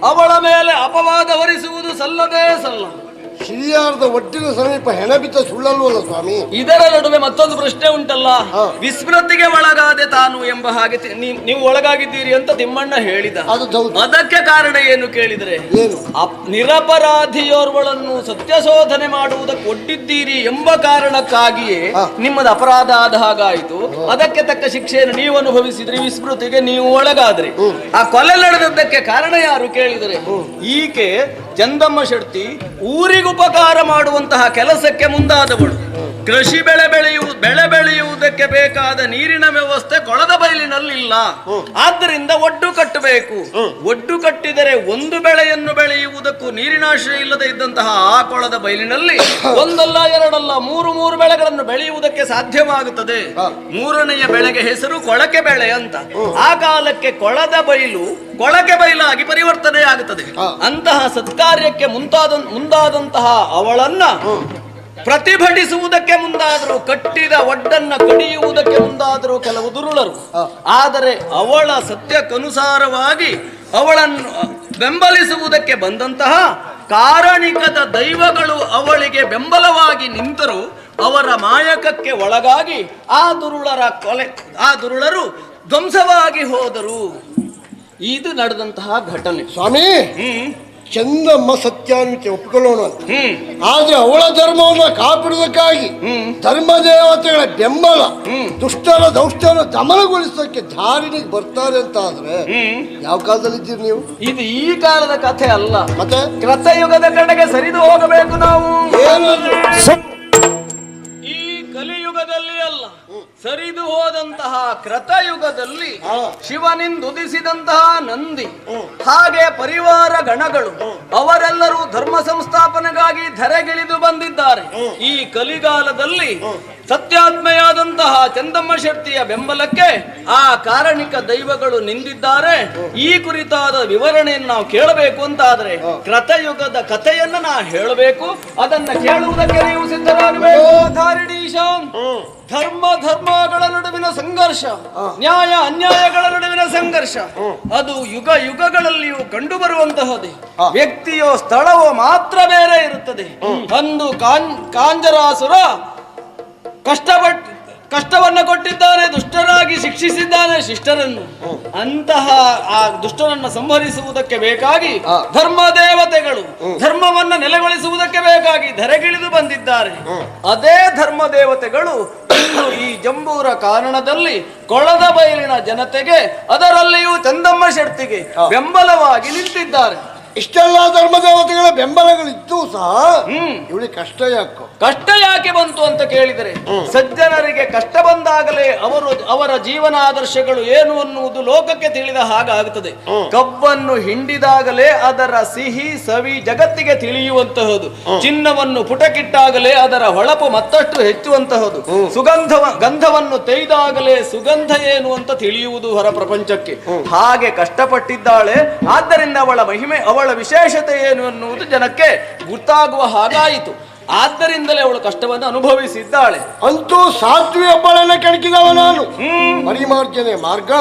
A: ಅವಳ ಮೇಲೆ ಅಪವಾದ ಹೊರಿಸುವುದು ಸಲ್ಲದೇ ಸಲ್ಲ.
C: ಹಿರಿಯಾರದ ಒಟ್ಟಿನ ಸಮೀಪ ಹೆಣ ಬಿದ್ದ ಸುಳ್ಳಲ್ವಲ್ಲ ಸ್ವಾಮಿ?
A: ಇದರ ನಡುವೆ ಮತ್ತೊಂದು ಪ್ರಶ್ನೆ ಉಂಟಲ್ಲ.
C: ಹಾ.
A: ವಿಸ್ಮೃತಿಗೆ ಒಳಗಾದೆ ತಾನು ಎಂಬ ಹಾಗೆ ತಿ- ನೀ- ನೀವು ಒಳಗಾಗಿದ್ದೀರಿ ಅಂತ ತಿಮ್ಮಣ್ಣ ಹೇಳಿದ.
C: ಅದು
A: ಅದಕ್ಕೆ ಕಾರಣ ಏನು ಕೇಳಿದ್ರೆ?
C: ಏನು?
A: ಅಪ್- ನಿರಪರಾಧಿಯೋರ್ವಳನ್ನು ಸತ್ಯಶೋಧನೆ ಮಾಡುವುದಕ್ಕೆ ಒಡ್ಡಿದ್ದೀರಿ ಎಂಬ ಕಾರಣಕ್ಕಾಗಿಯೇ
C: ಹಾ.
A: ನಿಮ್ಮದು ಅಪರಾಧ ಆದ ಹಾಗಾಯಿತು. ಅದಕ್ಕೆ ತಕ್ಕ ಶಿಕ್ಷೆಯನ್ನು ನೀವು ಅನುಭವಿಸಿದ್ರಿ ವಿಸ್ಮೃತಿಗೆ ನೀವು ಒಳಗಾದ್ರಿ. ಆ ಕೊಲೆ ನಡೆದದ್ದಕ್ಕೆ ಕಾರಣ ಯಾರು ಕೇಳಿದರೆ? ಈಕೆ ಚಂದಮ್ಮ ಶೆಟ್ಟಿ ಊರಿಗೆ ಉಪಕಾರ ಮಾಡುವಂತಹ ಕೆಲಸಕ್ಕೆ ಮುಂದಾದವಳು. ಕೃಷಿ ಬೆಳೆ ಬೆಳೆಯು ಬೆಳೆ ಬೆಳೆಯುವುದಕ್ಕೆ ಬೇಕಾದ ನೀರಿನ ವ್ಯವಸ್ಥೆ ಕೊಳದ ಬಯಲಿನಲ್ಲಿಲ್ಲ. ಆದ್ದರಿಂದ ಒಡ್ಡು ಕಟ್ಟಬೇಕು. ಒಡ್ಡು ಕಟ್ಟಿದರೆ ಒಂದು ಬೆಳೆಯನ್ನು ಬೆಳೆಯುವುದಕ್ಕೂ ನೀರಿನಾಶ್ರಯ ಇಲ್ಲದೆ ಇದ್ದಂತಹ ಆ ಕೊಳದ ಬಯಲಿನಲ್ಲಿ ಒಂದಲ್ಲ ಎರಡಲ್ಲ ಮೂರು ಮೂರು ಬೆಳೆಗಳನ್ನು ಬೆಳೆಯುವುದಕ್ಕೆ ಸಾಧ್ಯವಾಗುತ್ತದೆ. ಮೂರನೆಯ ಬೆಳೆಗೆ ಹೆಸರು ಕೊಳಕೆ ಬೆಳೆ ಅಂತ. ಆ ಕಾಲಕ್ಕೆ ಕೊಳದ ಬಯಲು ಕೊಳಕೆ ಬಯಲಾಗಿ ಪರಿವರ್ತನೆ ಆಗುತ್ತದೆ ಅಂತಹ ಸತ್ಕಾರ್ಯಕ್ಕೆ ಮುಂತಾದ ಮುಂದಾದಂತಹ ಅವಳನ್ನ ಪ್ರತಿಭಟಿಸುವುದಕ್ಕೆ ಮುಂದಾದರು ಕಟ್ಟಿದ ಒಡ್ಡನ್ನ ಕಡಿಯುವುದಕ್ಕೆ ಮುಂದಾದರು ಕೆಲವು ದುರುಳರು. ಆದರೆ ಅವಳ ಸತ್ಯಕ್ಕನುಸಾರವಾಗಿ ಅವಳನ್ನು ಬೆಂಬಲಿಸುವುದಕ್ಕೆ ಬಂದಂತಹ ಕಾರಣಿಕದ ದೈವಗಳು ಅವಳಿಗೆ ಬೆಂಬಲವಾಗಿ ನಿಂತರು ಅವರ ಮಾಯಕಕ್ಕೆ ಒಳಗಾಗಿ ಆ ದುರುಳರ ಕೊಲೆ ಆ ದುರುಳರು ಧ್ವಂಸವಾಗಿ ಹೋದರು. ಇದು ನಡೆದಂತಹ ಘಟನೆ.
C: ಸ್ವಾಮಿ
A: ಹ್ಮ್.
C: ಚಂದಮ್ಮ ಸತ್ಯಾನ್ವಿತೆ ಒಪ್ಕೊಳ್ಳೋಣ ಅಂತ. ಆದ್ರೆ ಅವಳ ಧರ್ಮವನ್ನ ಕಾಪಿಡುವುದಕ್ಕಾಗಿ
A: ಹ್ಮ್.
C: ಧರ್ಮ ದೇವತೆಗಳ ಬೆಂಬಲ ದುಷ್ಟರ ದೌಷ್ಟರ ದಮನಗೊಳಿಸೋಕೆ ಧಾರಿಣಿಗೆ ಬರ್ತಾರೆ ಅಂತ ಆದ್ರೆ ಯಾವ ಕಾಲದಲ್ಲಿ ಇದ್ದೀರಿ ನೀವು?
A: ಇದು ಈ ಕಾಲದ ಕಥೆ ಅಲ್ಲ.
C: ಮತ್ತೆ?
A: ಕೃತಯುಗದ ಕಡೆಗೆ ಸರಿದು ಹೋಗಬೇಕು ನಾವು. ಈ ಕಲಿಯುಗದಲ್ಲಿ ಅಲ್ಲ. ಸರಿದು ಹೋದಂತಹ ಕೃತಯುಗದಲ್ಲಿ. ಶಿವನಿಂದುದಿಸಿದಂತಹ ನಂದಿ ಹಾಗೆ ಪರಿವಾರ ಗಣಗಳು ಅವರೆಲ್ಲರೂ ಧರ್ಮ ಸಂಸ್ಥಾಪನೆಗಾಗಿ ಧರೆಗಿಳಿದು ಬಂದಿದ್ದಾರೆ. ಈ ಕಲಿಗಾಲದಲ್ಲಿ ಸತ್ಯಾತ್ಮೆಯಾದಂತಹ ಚಂದಮ್ಮ ಶೆಟ್ಟಿಯ ಬೆಂಬಲಕ್ಕೆ ಆ ಕಾರಣಿಕ ದೈವಗಳು ನಿಂದಿದ್ದಾರೆ. ಈ ಕುರಿತಾದ ವಿವರಣೆಯನ್ನು ನಾವು ಕೇಳಬೇಕು ಅಂತಾದ್ರೆ ಕೃತಯುಗದ ಕಥೆಯನ್ನ ನಾ ಹೇಳಬೇಕು. ಅದನ್ನ ಕೇಳುವುದಕ್ಕೆ ನೀವು ಸಿದ್ಧರಾಗಬೇಕು. ಧರ್ಮ ಧರ್ಮಗಳ ನಡುವಿನ ಸಂಘರ್ಷ ನ್ಯಾಯ ಅನ್ಯಾಯಗಳ ನಡುವಿನ ಸಂಘರ್ಷ. ಅದು ಯುಗ ಯುಗಗಳಲ್ಲಿಯೂ ಕಂಡು ಬರುವಂತಹದೇ ವ್ಯಕ್ತಿಯೋ ಸ್ಥಳವೋ ಮಾತ್ರ ಬೇರೆ ಇರುತ್ತದೆ. ಅಂದು ಕಾಂಜರಾಸುರ ಕಷ್ಟಪಟ್ಟು ಕಷ್ಟವನ್ನು ಕೊಟ್ಟಿದ್ದಾನೆ ದುಷ್ಟರಾಗಿ ಶಿಕ್ಷಿಸಿದ್ದಾನೆ ಶಿಷ್ಟರನ್ನು ಅಂತಹ ಆ ದುಷ್ಟರನ್ನು ಸಂಹರಿಸುವುದಕ್ಕೆ ಬೇಕಾಗಿ ಧರ್ಮ ದೇವತೆಗಳು ಧರ್ಮವನ್ನ ನೆಲೆಗೊಳಿಸುವುದಕ್ಕೆ ಬೇಕಾಗಿ ಧರೆಗಿಳಿದು ಬಂದಿದ್ದಾರೆ. ಅದೇ ಧರ್ಮ ದೇವತೆಗಳು ಈ ಜಂಬೂರ ಕಾರಣದಲ್ಲಿ ಕೊಳದ ಬಯಲಿನ ಜನತೆಗೆ ಅದರಲ್ಲಿಯೂ ಚಂದಮ್ಮ ಶೆಟ್ಟಿಗೆ ಬೆಂಬಲವಾಗಿ ನಿಂತಿದ್ದಾರೆ.
C: ಇಷ್ಟೆಲ್ಲ ಧರ್ಮದೇವತೆಗಳ ಬೆಂಬಲಗಳಿದ್ದು ಸಹ
A: ಹ್ಮ್.
C: ಇವಳಿಗೆ ಕಷ್ಟ ಯಾಕೆ?
A: ಕಷ್ಟ ಯಾಕೆ ಬಂತು ಅಂತ ಕೇಳಿದರೆ? ಸಜ್ಜನರಿಗೆ ಕಷ್ಟ ಬಂದಾಗಲೇ ಅವರು ಅವರ ಜೀವನ ಆದರ್ಶಗಳು ಏನು ಅನ್ನುವುದು ಲೋಕಕ್ಕೆ ತಿಳಿದ ಹಾಗಾಗುತ್ತದೆ. ಕಬ್ಬನ್ನು ಹಿಂಡಿದಾಗಲೇ ಅದರ ಸಿಹಿ ಸವಿ ಜಗತ್ತಿಗೆ ತಿಳಿಯುವಂತಹದು. ಚಿನ್ನವನ್ನು ಪುಟಕಿಟ್ಟಾಗಲೇ ಅದರ ಹೊಳಪು ಮತ್ತಷ್ಟು ಹೆಚ್ಚುವಂತಹದು. ಸುಗಂಧವ ಗಂಧವನ್ನು ತೆಯ್ದಾಗಲೇ ಸುಗಂಧ ಏನು ಅಂತ ತಿಳಿಯುವುದು ಹೊರ ಪ್ರಪಂಚಕ್ಕೆ. ಹಾಗೆ ಕಷ್ಟಪಟ್ಟಿದ್ದಾಳೆ ಆದ್ದರಿಂದ ಅವಳ ಮಹಿಮೆ ಅವಳ ವಿಶೇಷತೆ ಏನು ಅನ್ನುವುದು ಜನಕ್ಕೆ ಗೊತ್ತಾಗುವ ಹಾಗಾಯಿತು. ಆದ್ದರಿಂದಲೇ ಅವಳು ಕಷ್ಟವನ್ನು ಅನುಭವಿಸಿದ್ದಾಳೆ.
C: ಅಂತೂ ಸಾತ್ವಿ ಒಬ್ಬಳನ್ನ ಕೆಣಕಿದವ ನಾನು. ಪರಿಮಾರ್ಜನೆ ಮಾರ್ಗ.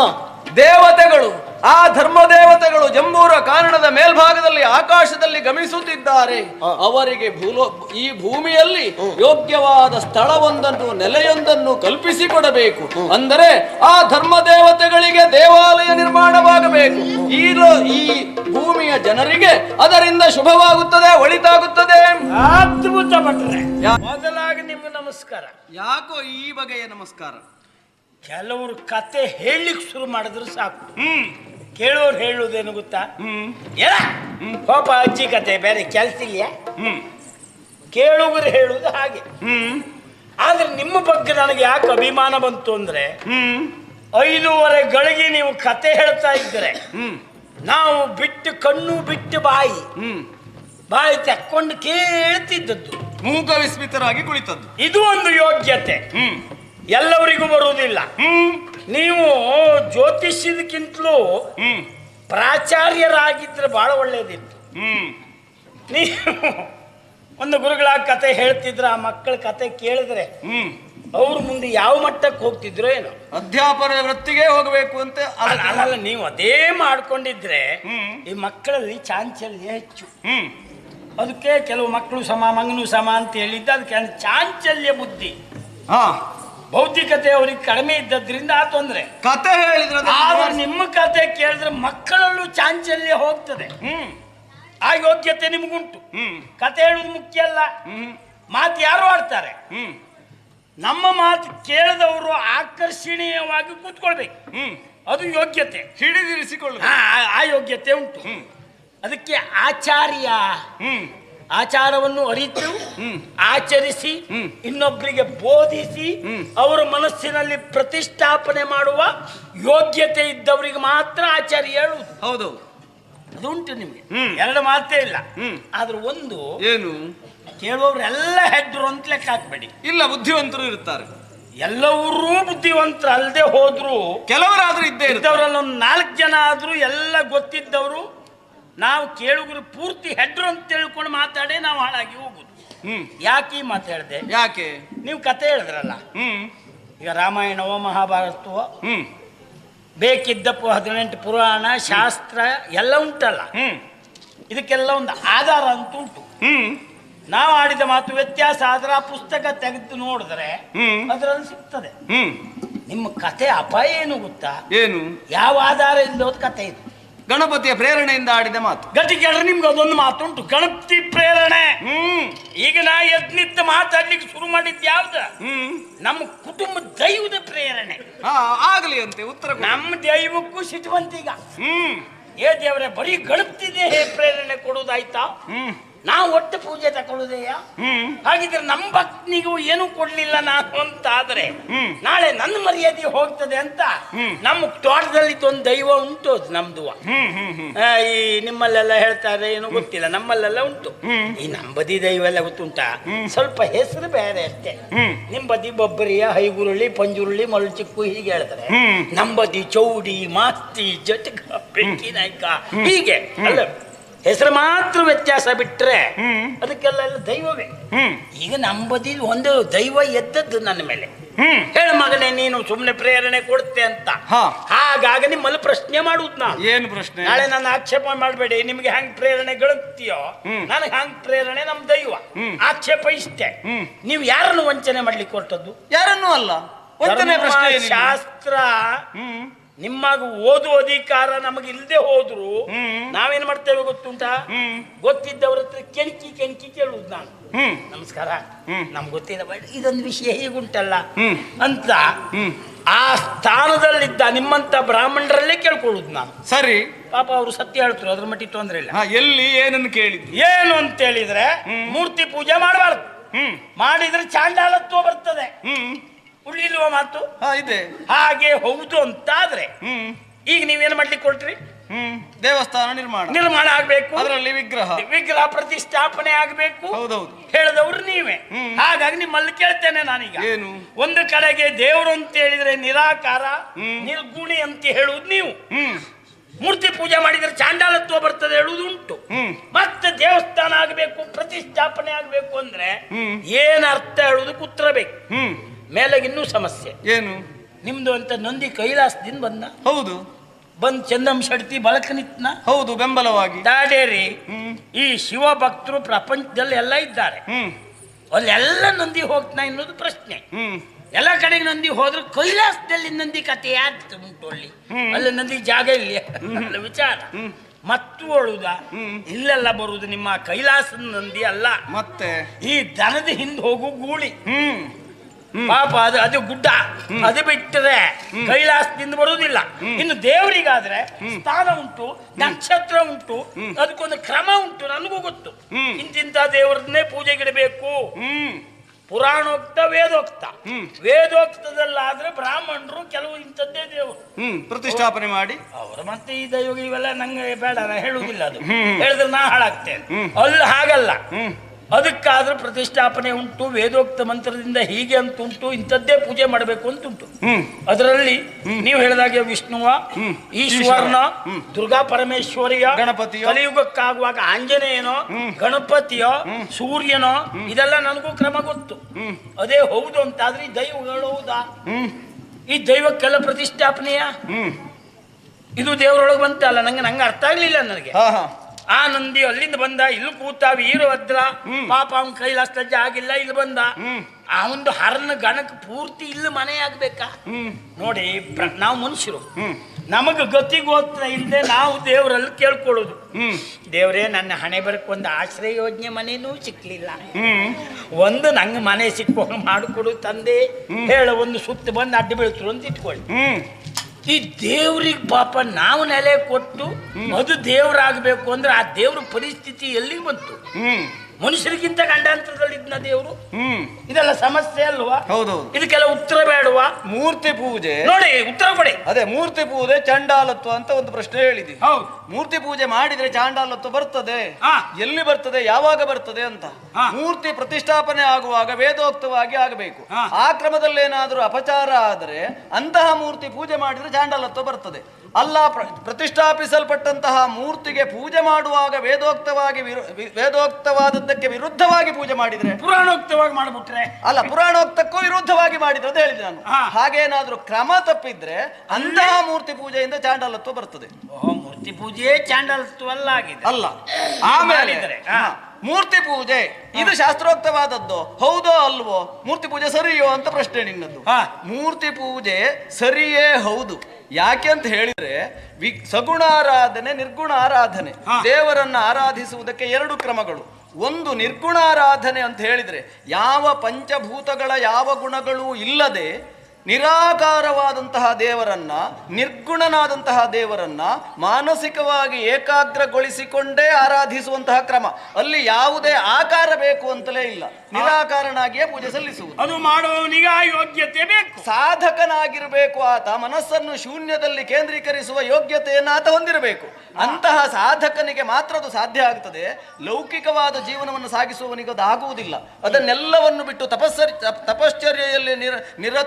A: ದೇವತೆಗಳು ಆ ಧರ್ಮ ದೇವತೆಗಳು ಜಂಬೂರ ಕಾರಣದ ಮೇಲ್ಭಾಗದಲ್ಲಿ ಆಕಾಶದಲ್ಲಿ ಗಮಿಸುತ್ತಿದ್ದಾರೆ. ಅವರಿಗೆ ಭೂಲೋ ಈ ಭೂಮಿಯಲ್ಲಿ ಯೋಗ್ಯವಾದ ಸ್ಥಳವೊಂದನ್ನು ನೆಲೆಯೊಂದನ್ನು ಕಲ್ಪಿಸಿಕೊಡಬೇಕು. ಅಂದರೆ ಆ ಧರ್ಮ ದೇವತೆಗಳಿಗೆ ದೇವಾಲಯ ನಿರ್ಮಾಣವಾಗಬೇಕು. ಈ ಈ ಭೂಮಿಯ ಜನರಿಗೆ ಅದರಿಂದ ಶುಭವಾಗುತ್ತದೆ ಒಳಿತಾಗುತ್ತದೆ.
B: ಅದ್ಭುತ ಭಟ್ರೆ. ಮೊದಲಾಗಿ ನಿಮ್ಗೆ ನಮಸ್ಕಾರ.
A: ಯಾಕೋ ಈ ಬಗೆಯ ನಮಸ್ಕಾರ?
B: ಕೆಲವರು ಕತೆ ಹೇಳಲಿಕ್ಕೆ ಶುರು ಮಾಡಿದ್ರು ಸಾಕು. ಹ್ಮ್. ಕೇಳೋರು ಹೇಳುವುದೇನು ಗೊತ್ತಾ? ಏನ? ಪಾಪ ಅಜ್ಜಿ ಕತೆ ಬೇರೆ ಕೆಲ್ಸ ಇಲ್ಲ ಕೇಳುಗರು ಹೇಳುವುದು ಹಾಗೆ. ಹ್ಮ್. ಆದ್ರೆ ನಿಮ್ಮ ಬಗ್ಗೆ ನನಗೆ ಯಾಕೆ ಅಭಿಮಾನ ಬಂತು ಅಂದ್ರೆ ಐದೂವರೆ ಗಳಿಗೆ ನೀವು ಕತೆ ಹೇಳ್ತಾ ಇದ್ರೆ ನಾವು ಬಿಟ್ಟು ಕಣ್ಣು ಬಿಟ್ಟು ಬಾಯಿ
A: ಹ್ಮ್.
B: ಬಾಯಿ ತೆಕ್ಕೊಂಡು ಕೇಳ್ತಿದ್ದದ್ದು.
A: ಮೂಕ ವಿಸ್ಮಿತರಾಗಿ ಕುಳಿತದ್ದು.
B: ಇದು ಒಂದು ಯೋಗ್ಯತೆ.
A: ಹ್ಮ್.
B: ಎಲ್ಲವರಿಗೂ ಬರುವುದಿಲ್ಲ.
A: ಹ್ಮ್.
B: ನೀವು ಜ್ಯೋತಿಷ್ಯದಕ್ಕಿಂತಲೂ
A: ಹ್ಮ್.
B: ಪ್ರಾಚಾರ್ಯರಾಗಿದ್ರೆ ಬಹಳ ಒಳ್ಳೇದಿತ್ತು.
A: ಹ್ಮ್.
B: ನೀವು ಒಂದು ಗುರುಗಳ ಕತೆ ಹೇಳ್ತಿದ್ರ ಆ ಮಕ್ಕಳ ಕತೆ ಕೇಳಿದ್ರೆ
A: ಹ್ಮ್.
B: ಅವ್ರ ಮುಂದೆ ಯಾವ ಮಟ್ಟಕ್ಕೆ ಹೋಗ್ತಿದ್ರೋ ಏನು.
A: ಅಧ್ಯಾಪನ ವೃತ್ತಿಗೆ ಹೋಗಬೇಕು ಅಂತ
B: ಅಲ್ಲ ನೀವು ಅದೇ ಮಾಡ್ಕೊಂಡಿದ್ರೆ ಈ ಮಕ್ಕಳಲ್ಲಿ ಚಾಂಚಲ್ಯ ಹೆಚ್ಚು. ಅದಕ್ಕೆ ಕೆಲವು ಮಕ್ಕಳು ಸಮ ಮಗನು ಸಮ ಅಂತ ಹೇಳಿದ್ದ ಅದಕ್ಕೆ ಚಾಂಚಲ್ಯ ಬುದ್ಧಿ.
A: ಹಾ.
B: ಬೌದ್ಧಿಕತೆ ಅವ್ರಿಗೆ ಕಡಿಮೆ ಇದ್ದದ್ರಿಂದ ಆ ತೊಂದ್ರೆ.
A: ಕತೆ ಹೇಳಿದ್ರೆ
B: ಆದ್ರೆ ನಿಮ್ಮ ಕತೆ ಕೇಳಿದ್ರೆ ಮಕ್ಕಳಲ್ಲೂ ಚಾಂಚಲ್ಯ ಹೋಗ್ತದೆ.
A: ಹ್ಮ್.
B: ಆ ಯೋಗ್ಯತೆ ನಿಮಗುಂಟು. ಕತೆ ಹೇಳೋದು ಮುಖ್ಯ ಅಲ್ಲ.
A: ಹ್ಮ್.
B: ಮಾತು ಯಾರು ಆಡ್ತಾರೆ?
A: ಹ್ಮ್.
B: ನಮ್ಮ ಮಾತು ಕೇಳಿದವರು ಆಕರ್ಷಣೀಯವಾಗಿ ಕೂತ್ಕೊಳ್ಬೇಕು.
A: ಹ್ಮ್.
B: ಅದು ಯೋಗ್ಯತೆ.
A: ಹಿಡಿದಿರಿಸಿಕೊಳ್ಳ
B: ಆ, ಯೋಗ್ಯತೆ ಉಂಟು.
A: ಹ್ಮ್.
B: ಅದಕ್ಕೆ ಆಚಾರ್ಯ.
A: ಹ್ಮ್.
B: ಆಚಾರವನ್ನು ಅರಿತು
A: ಹ್ಮ್.
B: ಆಚರಿಸಿ. ಇನ್ನೊಬ್ಬರಿಗೆ ಬೋಧಿಸಿ. ಅವರ ಮನಸ್ಸಿನಲ್ಲಿ ಪ್ರತಿಷ್ಠಾಪನೆ ಮಾಡುವ ಯೋಗ್ಯತೆ ಇದ್ದವರಿಗೆ ಮಾತ್ರ ಆಚಾರ್ಯ ಹೇಳುವುದು.
A: ಹೌದು.
B: ಅದು ಉಂಟು ನಿಮಗೆ. ಎರಡು ಮಾತೇ ಇಲ್ಲ. ಆದ್ರೆ ಒಂದು
A: ಏನು?
B: ಕೇಳುವವರೆಲ್ಲ ಹೆಡ್ರು ಅಂತ ಲೆಕ್ಕ ಹಾಕ್ಬೇಡಿ.
A: ಇಲ್ಲ ಬುದ್ಧಿವಂತರು ಇರ್ತಾರೆ
B: ಎಲ್ಲವರೂ ಬುದ್ಧಿವಂತರು ಅಲ್ಲದೆ ಹೋದ್ರು
A: ಕೆಲವರಾದ್ರೂ ಇದ್ದೇ
B: ಇದ್ದವರಲ್ಲಿ ಒಂದು ನಾಲ್ಕು ಜನ ಆದ್ರೂ ಎಲ್ಲ ಗೊತ್ತಿದ್ದವರು ನಾವು ಕೇಳುಗರು ಪೂರ್ತಿ ಹೆಡ್ರು ಅಂತ ತಿಳ್ಕೊಂಡು ಮಾತಾಡೇ ನಾವು ಹಾಳಾಗಿ ಹೋಗುದು.
A: ಹ್ಮ್.
B: ಯಾಕೆ ಈ ಮಾತು ಹೇಳ್ದೆ?
A: ಯಾಕೆ?
B: ನೀವು ಕತೆ ಹೇಳಿದ್ರಲ್ಲ.
A: ಹ್ಮ್.
B: ಈಗ ರಾಮಾಯಣವೋ ಮಹಾಭಾರತವೋ
A: ಹ್ಮ್
B: ಬೇಕಿದ್ದಪ್ಪು ಹದಿನೆಂಟು ಪುರಾಣ ಶಾಸ್ತ್ರ ಎಲ್ಲ ಉಂಟಲ್ಲ.
A: ಹ್ಮ್.
B: ಇದಕ್ಕೆಲ್ಲ ಒಂದು ಆಧಾರ ಅಂತ ಉಂಟು.
A: ಹ್ಮ್.
B: ನಾವು ಆಡಿದ ಮಾತು ವ್ಯತ್ಯಾಸ ಆದ್ರೆ ಆ ಪುಸ್ತಕ ತೆಗೆದು ನೋಡಿದ್ರೆ. ಅದರಲ್ಲಿ ಸಿಗ್ತದೆ. ನಿಮ್ಮ ಕತೆ ಅಪಾಯ ಏನು ಗೊತ್ತಾ?
A: ಏನು?
B: ಯಾವ ಆಧಾರ ಇಲ್ಲದ ಕತೆ ಇದು.
A: ಗಣಪತಿಯ ಪ್ರೇರಣೆಯಿಂದ ಆಡಿದ ಮಾತು.
B: ಗತಿ ಕೇಳಿದ್ರೆ ನಿಮ್ಗೆ ಅದೊಂದು ಮಾತುಂಟು ಗಣಪತಿ ಪ್ರೇರಣೆ.
A: ಹ್ಮ್.
B: ಈಗ ನಾ ಯತ್ನಿತ್ತ ಮಾತಾಡ್ಲಿಕ್ಕೆ ಶುರು ಮಾಡಿದ್ದು ಯಾವ್ದು?
A: ಹ್ಮ್.
B: ನಮ್ಮ ಕುಟುಂಬ ದೈವದ ಪ್ರೇರಣೆ.
A: ಆಗಲಿ ಅಂತೆ ಉತ್ತರ ಕೊಡು.
B: ನಮ್ಮ ದೈವಕ್ಕೂ ಸಿಟ್ಟುವಂತೀಗ
A: ಹ್ಮ್.
B: ಏ ದೇವರೇ ಬರೀ ಹೇ ಪ್ರೇರಣೆ ಕೊಡೋದಾಯ್ತಾ
A: ಹ್ಮ್.
B: ನಾವು ಒಟ್ಟು ಪೂಜೆ ತಗೊಳ್ಳೋದೆಯಾ ಹಾಗಿದ್ರೆ ನಮ್ಮ ಭಕ್ತನಿಗೂ ಏನು ಕೊಡ್ಲಿಲ್ಲ ನಾನು ಅಂತ ಆದ್ರೆ ನಾಳೆ ನನ್ನ ಮರ್ಯಾದೆ ಹೋಗ್ತದೆ ಅಂತ. ನಮ್ಮ ತೋಟದಲ್ಲಿ ಒಂದು ದೈವ ಉಂಟು ಅದು ನಮ್ದು. ಈ ನಿಮ್ಮಲ್ಲೆಲ್ಲ ಹೇಳ್ತಾರೆ ಏನು ಗೊತ್ತಿಲ್ಲ ನಮ್ಮಲ್ಲೆಲ್ಲ ಉಂಟು. ಈ ನಂಬದಿ ದೈವ ಎಲ್ಲ ಗೊತ್ತುಂಟಾ? ಸ್ವಲ್ಪ ಹೆಸರು ಬೇರೆ ಅಷ್ಟೇ. ನಿಂಬದಿ ಬೊಬ್ಬರಿಯ ಹೈಗುರುಳಿ ಪಂಜುರುಳಿ ಮಲ್ಚಿಕ್ಕು ಹೀಗೆ ಹೇಳ್ತಾರೆ. ನಂಬದಿ ಚೌಡಿ ಮಾಸ್ತಿ ಜಟಕ ಬೆಂಕಿ ನಾಯ್ಕ. ಹೀಗೆ ಅಲ್ಲ ಹೆಸರು ಮಾತ್ರ ವ್ಯತ್ಯಾಸ ಬಿಟ್ರೆ. ಅದಕ್ಕೆಲ್ಲ ಎಲ್ಲ ದೈವವೇ. ಈಗ ನಂಬದಿ ಒಂದು ದೈವ ಎದ್ದದ್ದು ನನ್ನ ಮೇಲೆ.
A: ಹ್ಮ್.
B: ಹೇಳ ಮಗನೇ ನೀನು ಸುಮ್ಮನೆ ಪ್ರೇರಣೆ ಕೊಡುತ್ತೆ ಅಂತ. ಹಾಗಾಗಿ ನಿಮ್ಮಲ್ಲಿ ಪ್ರಶ್ನೆ ಮಾಡುದು ನಾನು.
A: ಏನು ಪ್ರಶ್ನೆ?
B: ನಾಳೆ ನನ್ನ ಆಕ್ಷೇಪ ಮಾಡಬೇಡಿ. ನಿಮ್ಗೆ ಹೆಂಗ್ ಪ್ರೇರಣೆ
A: ಗಳುತ್ತೀಯೋ.
B: ನನಗೆ ಹ್ಯಾಂಗ್ ಪ್ರೇರಣೆ ನಮ್ ದೈವ. ಆಕ್ಷೇಪ ಇಷ್ಟೇ. ನೀವು ಯಾರನ್ನು ವಂಚನೆ ಮಾಡ್ಲಿಕ್ಕೆ ಹೊರಟದ್ದು?
A: ಯಾರನ್ನೂ ಅಲ್ಲ.
B: ಶಾಸ್ತ್ರ
A: ಹ್ಮ್.
B: ನಿಮ್ಮಾಗ ಓದುವ ಅಧಿಕಾರ ನಮಗೆ ಇಲ್ಲದೆ ಹೋದ್ರು ನಾವೇನ್ ಮಾಡ್ತೇವೆ ಗೊತ್ತುಂಟಾ? ಗೊತ್ತಿದ್ದವ್ರ ಹತ್ರ ಕೆಣಕಿ ಕೆಣಕಿ ಕೇಳುದು ನಾನು. ನಮಸ್ಕಾರ. ನಮ್ಗೆ ಗೊತ್ತಿಲ್ಲ ಬಟ್ ಇದೊಂದು ವಿಷಯ ಹೇಗುಂಟಲ್ಲ. ಅಂತ ಆ ಸ್ಥಾನದಲ್ಲಿದ್ದ ನಿಮ್ಮಂತ ಬ್ರಾಹ್ಮಣರಲ್ಲೇ ಕೇಳ್ಕೊಳ್ಳುದು ನಾನು.
A: ಸರಿ.
B: ಪಾಪ ಅವರು ಸತ್ಯ ಹೇಳ್ತಾರೆ ಅದ್ರ ಮಟ್ಟಿಗೆ ತೊಂದ್ರೆ ಇಲ್ಲ.
A: ಎಲ್ಲಿ ಏನನ್ನು ಕೇಳಿದ್ರು?
B: ಏನು ಅಂತ ಹೇಳಿದ್ರೆ ಮೂರ್ತಿ ಪೂಜೆ ಮಾಡಬಾರ್ದು. ಮಾಡಿದ್ರೆ ಚಾಂಡಾಲತ್ವ ಬರ್ತದೆ. ಉಳಿಲ್ವ ಮಾತು?
A: ಹಾ ಇದೆ.
B: ಹಾಗೆ ಹೌದು ಅಂತಾದ್ರೆ
A: ಹ್ಮ್.
B: ಈಗ ನೀವೇನ್ ಮಾಡ್ಲಿಕ್ಕೆ ಕೊಟ್ರಿ?
A: ಹ್ಮ್. ದೇವಸ್ಥಾನ ನಿರ್ಮಾಣ.
B: ನಿರ್ಮಾಣ ಆಗ್ಬೇಕು.
A: ಅದರಲ್ಲಿ ವಿಗ್ರಹ.
B: ವಿಗ್ರಹ ಪ್ರತಿಷ್ಠಾಪನೆ ಆಗ್ಬೇಕು.
A: ಹೌದೌದು.
B: ಹೇಳದವ್ರು ನೀವೇ.
A: ಹ್ಮ್.
B: ಹಾಗಾಗಿ ನಿಮ್ಮಲ್ಲಿ ಕೇಳ್ತೇನೆ ನಾನೀಗ.
A: ಏನು?
B: ಒಂದು ಕಡೆಗೆ ದೇವರು ಅಂತ ಹೇಳಿದ್ರೆ ನಿರಾಕಾರ
A: ಹ್ಮ್.
B: ನಿರ್ಗುಣಿ ಅಂತ ಹೇಳುವುದು ನೀವು.
A: ಹ್ಮ್.
B: ಮೂರ್ತಿ ಪೂಜೆ ಮಾಡಿದ್ರೆ ಚಾಂಡಾಲತ್ವ ಬರ್ತದೆ
A: ಹೇಳುವುದುಂಟು.
B: ಮತ್ತೆ ದೇವಸ್ಥಾನ ಆಗ್ಬೇಕು ಪ್ರತಿಷ್ಠಾಪನೆ ಆಗ್ಬೇಕು ಅಂದ್ರೆ
A: ಏನರ್ಥ
B: ಏನ್ ಅರ್ಥ ಹ್ಮ್. ಉತ್ತರ ಬೇಕು
A: ಹ್ಮ್
B: ಮೇಲೆಗೆ ಇನ್ನೂ ಸಮಸ್ಯೆ.
A: ಏನು?
B: ನಿಮ್ದು ಅಂತ ನಂದಿ ಕೈಲಾಸದಿಂದ ಬಂದ.
A: ಹೌದು.
B: ಬಂದ್ ಚಂದಂ ಶಡ್ತಿ ಬಳಕನಿತ್ನ.
A: ಹೌದು ಬೆಂಬಲವಾಗಿ. ದಾಡೇರಿ
B: ಈ ಶಿವ ಭಕ್ತರು ಪ್ರಪಂಚದಲ್ಲಿ ಎಲ್ಲ ಇದ್ದಾರೆ. ಅಲ್ಲೆಲ್ಲ ನಂದಿ ಹೋಗ್ತಾ ಅನ್ನೋದು ಪ್ರಶ್ನೆ. ಎಲ್ಲ ಕಡೆಗೆ ನಂದಿ ಹೋದ್ರು ಕೈಲಾಸದಲ್ಲಿ ನಂದಿ ಕಥೆ ಯಾಕೆ ಉಂಟು ಅಲ್ಲಿ. ಅಲ್ಲಿ ನಂದಿ ಜಾಗ ಇಲ್ಲ ವಿಚಾರ. ಮತ್ತು
A: ಹ್ಮ್.
B: ಇಲ್ಲೆಲ್ಲ ಬರುವುದು ನಿಮ್ಮ ಕೈಲಾಸದ ನಂದಿ ಅಲ್ಲ.
A: ಮತ್ತೆ?
B: ಈ ದನದ ಹಿಂದೆ ಹೋಗು ಗೂಳಿ.
A: ಹ್ಮ್.
B: ಪಾಪ ಅದು ಅದು ಗುಡ್ಡ. ಅದು ಬಿಟ್ಟರೆ ಕೈಲಾಸದಿಂದ ಬರುವುದಿಲ್ಲ. ಇನ್ನು ದೇವರಿಗಾದ್ರೆ ಸ್ಥಾನ ಉಂಟು ನಕ್ಷತ್ರ ಉಂಟು ಅದಕ್ಕೊಂದು ಕ್ರಮ ಉಂಟು ನನಗೂ ಗೊತ್ತು. ಇಂತಿಂತ ದೇವರನ್ನೇ ಪೂಜೆಗಿಡಬೇಕು.
A: ಹ್ಮ್.
B: ಪುರಾಣೋಕ್ತ ವೇದೋಕ್ತ. ವೇದೋಕ್ತದಲ್ಲಾದ್ರೆ ಬ್ರಾಹ್ಮಣರು ಕೆಲವು ಇಂಥದ್ದೇ ದೇವರು.
A: ಹ್ಮ್. ಪ್ರತಿಷ್ಠಾಪನೆ ಮಾಡಿ.
B: ಅವರು ಮತ್ತೆ ಈ ದೈವ ಇವೆಲ್ಲ ನಂಗೆ ಬೇಡ ನಾ ಹೇಳುವುದಿಲ್ಲ ಅದು. ಹೇಳಿದ್ರೆ ನಾ ಹಾಳಾಗ್ತೇನೆ. ಅಲ್ಲಿ ಹಾಗಲ್ಲ. ಅದಕ್ಕಾದ್ರೆ ಪ್ರತಿಷ್ಠಾಪನೆ ಉಂಟು ವೇದೋಕ್ತ ಮಂತ್ರದಿಂದ ಹೀಗೆ ಅಂತ ಉಂಟು ಇಂಥದ್ದೇ ಪೂಜೆ ಮಾಡಬೇಕು ಅಂತ ಉಂಟು. ಅದರಲ್ಲಿ ನೀವು ಹೇಳಿದಾಗೆ ವಿಷ್ಣುವ. ಈಶ್ವರನ ದುರ್ಗಾ ಪರಮೇಶ್ವರಿಯ
A: ಗಣಪತಿ
B: ಕಲಿಯುಗಕ್ಕಾಗುವಾಗ ಆಂಜನೇಯನೋ. ಗಣಪತಿಯೋ ಸೂರ್ಯನೋ ಇದೆಲ್ಲ ನನಗೂ ಕ್ರಮ ಗೊತ್ತು. ಅದೇ ಹೌದು ಅಂತಾದ್ರೆ ಈ ದೈವಗಳು
A: ಹೇಳುವುದಾ
B: ಈ ದೈವಕ್ಕೆಲ್ಲ ಪ್ರತಿಷ್ಠಾಪನೆಯ? ಇದು ದೇವರೊಳಗೆ ಬಂತಲ್ಲ ನಂಗೆ ನಂಗೆ ಅರ್ಥ ಆಗ್ಲಿಲ್ಲ ನನಗೆ. ಆ ನಂದಿ ಅಲ್ಲಿಂದ ಬಂದ ಇಲ್ಲಿ ಕೂತ ವೀರಭದ್ರ. ಪಾಪ ಅವನ ಕೈಲಾಸ ಆಗಿಲ್ಲ ಇಲ್ಲಿ ಬಂದ. ಆ ಒಂದು ಹರನ ಗಣಕ್ ಪೂರ್ತಿ ಇಲ್ಲಿ ಮನೆ ಆಗ್ಬೇಕಾ? ನೋಡಿ ನಾವು ಮನುಷ್ಯರು. ನಮಗೆ ಗತಿ ಗೋತ್ರ ಇಲ್ಲದೆ ನಾವು ದೇವರಲ್ಲಿ ಕೇಳ್ಕೊಳ್ಳೋದು. ದೇವರೇ ನನ್ನ ಹಣೆ ಬರಕ್ಕೆ ಒಂದು ಆಶ್ರಯ ಯೋಜನೆ ಮನೇನೂ ಸಿಕ್ಲಿಲ್ಲ. ಒಂದು ನಂಗೆ ಮನೆ ಸಿಕ್ಕೊಂಡು ಮಾಡಿಕೊಡು ತಂದೆ. ಹೇಳ ಒಂದು ಸುತ್ತ ಬಂದು ಅಡ್ಡ ಬೀಳ್ತರು ಅಂತ ಇಟ್ಕೊಳ್ಳಿ. ಈ ದೇವ್ರಿಗೆ ಪಾಪ ನಾವು ನೆಲೆ ಕೊಟ್ಟು ಅದು ದೇವರಾಗಬೇಕು ಅಂದ್ರೆ ಆ ದೇವ್ರ ಪರಿಸ್ಥಿತಿ ಎಲ್ಲಿಗೆ ಬಂತು? ಮನುಷ್ಯರಿಗಿಂತ ಗಂಡಾಂತರದಲ್ಲಿದ್ದ ದೇವರು?
A: ಹ್ಮ್.
B: ಇದೆಲ್ಲ ಸಮಸ್ಯೆ ಅಲ್ವಾ?
A: ಹೌದು
B: ಇದಕ್ಕೆಲ್ಲ ಉತ್ತರ ಬೇಡವಾ?
A: ಮೂರ್ತಿ ಪೂಜೆ.
B: ನೋಡಿ ಉತ್ತರ ಕೊಡಿ.
A: ಅದೇ ಮೂರ್ತಿ ಪೂಜೆ ಚಂಡಾಲತ್ವ ಅಂತ ಒಂದು ಪ್ರಶ್ನೆ ಹೇಳಿದ್ವಿ
B: ಹೌದು.
A: ಮೂರ್ತಿ ಪೂಜೆ ಮಾಡಿದ್ರೆ ಚಾಂಡಾಲತ್ವ ಬರ್ತದೆ. ಎಲ್ಲಿ ಬರ್ತದೆ ಯಾವಾಗ ಬರ್ತದೆ ಅಂತ? ಮೂರ್ತಿ ಪ್ರತಿಷ್ಠಾಪನೆ ಆಗುವಾಗ ವೇದೋಕ್ತವಾಗಿ ಆಗಬೇಕು. ಆ ಕ್ರಮದಲ್ಲಿ ಏನಾದರೂ ಅಪಚಾರ ಆದರೆ ಅಂತಹ ಮೂರ್ತಿ ಪೂಜೆ ಮಾಡಿದ್ರೆ ಚಾಂಡಾಲತ್ವ ಬರ್ತದೆ. ಅಲ್ಲ ಪ್ರತಿಷ್ಠಾಪಿಸಲ್ಪಟ್ಟಂತಹ ಮೂರ್ತಿಗೆ ಪೂಜೆ ಮಾಡುವಾಗ ವೇದೋಕ್ತವಾಗಿ ವೇದೋಕ್ತವಾದದ್ದಕ್ಕೆ ವಿರುದ್ಧವಾಗಿ ಪೂಜೆ ಮಾಡಿದ್ರೆ?
B: ಪುರಾಣೋಕ್ತವಾಗಿ ಮಾಡಿಬಿಟ್ರೆ?
A: ಅಲ್ಲ ಪುರಾಣೋಕ್ತಕ್ಕೂ ವಿರುದ್ಧವಾಗಿ ಮಾಡಿದ್ರು ಅಂತ ಹೇಳಿದೆ ನಾನು. ಹಾಗೇನಾದ್ರೂ ಕ್ರಮ ತಪ್ಪಿದ್ರೆ ಅಂತಹ ಮೂರ್ತಿ ಪೂಜೆಯಿಂದ ಚಾಂಡಲತ್ವ ಬರ್ತದೆ.
B: ಮೂರ್ತಿ ಮೂರ್ತಿ ಚಾಂಡಲತ್ವ ಅಲ್ಲ ಆಗಿದೆ
A: ಅಲ್ಲ ಆಮೇಲೆ ಮೂರ್ತಿ ಪೂಜೆ. ಇದು ಶಾಸ್ತ್ರೋಕ್ತವಾದದ್ದು. ಹೌದೋ ಅಲ್ವೋ? ಮೂರ್ತಿ ಪೂಜೆ ಸರಿಯೋ ಅಂತ ಪ್ರಶ್ನೆ ನಿನ್ನದು
B: ಹಾ.
A: ಮೂರ್ತಿ ಪೂಜೆ ಸರಿಯೇ ಹೌದು. ಯಾಕೆ ಅಂತ ಹೇಳಿದ್ರೆ ವಿ ಸಗುಣಾರಾಧನೆ ನಿರ್ಗುಣ ಆರಾಧನೆ. ದೇವರನ್ನ ಆರಾಧಿಸುವುದಕ್ಕೆ ಎರಡು ಕ್ರಮಗಳು. ಒಂದು ನಿರ್ಗುಣಾರಾಧನೆ ಅಂತ ಹೇಳಿದ್ರೆ ಯಾವ ಪಂಚಭೂತಗಳ ಯಾವ ಗುಣಗಳೂ ಇಲ್ಲದೆ ನಿರಾಕಾರವಾದಂತಹ ದೇವರನ್ನ ನಿರ್ಗುಣನಾದಂತಹ ದೇವರನ್ನ ಮಾನಸಿಕವಾಗಿ ಏಕಾಗ್ರಗೊಳಿಸಿಕೊಂಡೇ ಆರಾಧಿಸುವಂತಹ ಕ್ರಮ. ಅಲ್ಲಿ ಯಾವುದೇ ಆಕಾರ ಬೇಕು ಅಂತಲೇ ಇಲ್ಲ. ನಿರಾಕಾರನಾಗಿಯೇ ಪೂಜೆ ಸಲ್ಲಿಸುವುದು.
B: ಅದು ಮಾಡುವವನಿಗೆ ಆ ಯೋಗ್ಯತೆ ಬೇಕು.
A: ಸಾಧಕನಾಗಿರಬೇಕು ಆತ ಮನಸ್ಸನ್ನು ಶೂನ್ಯದಲ್ಲಿ ಕೇಂದ್ರೀಕರಿಸುವ ಯೋಗ್ಯತೆಯನ್ನು ಆತ ಹೊಂದಿರಬೇಕು. ಅಂತಹ ಸಾಧಕನಿಗೆ ಮಾತ್ರ ಅದು ಸಾಧ್ಯ ಆಗ್ತದೆ. ಲೌಕಿಕವಾದ ಜೀವನವನ್ನು ಸಾಗಿಸುವವನಿಗೆ ಅದು ಆಗುವುದಿಲ್ಲ. ಅದನ್ನೆಲ್ಲವನ್ನು ಬಿಟ್ಟು ತಪಸ್ಸರ್ ತಪಶ್ಚರ್ಯಲ್ಲಿ ತಪಶ್ಚರ್ಯೆಯಲ್ಲಿ ನಿರ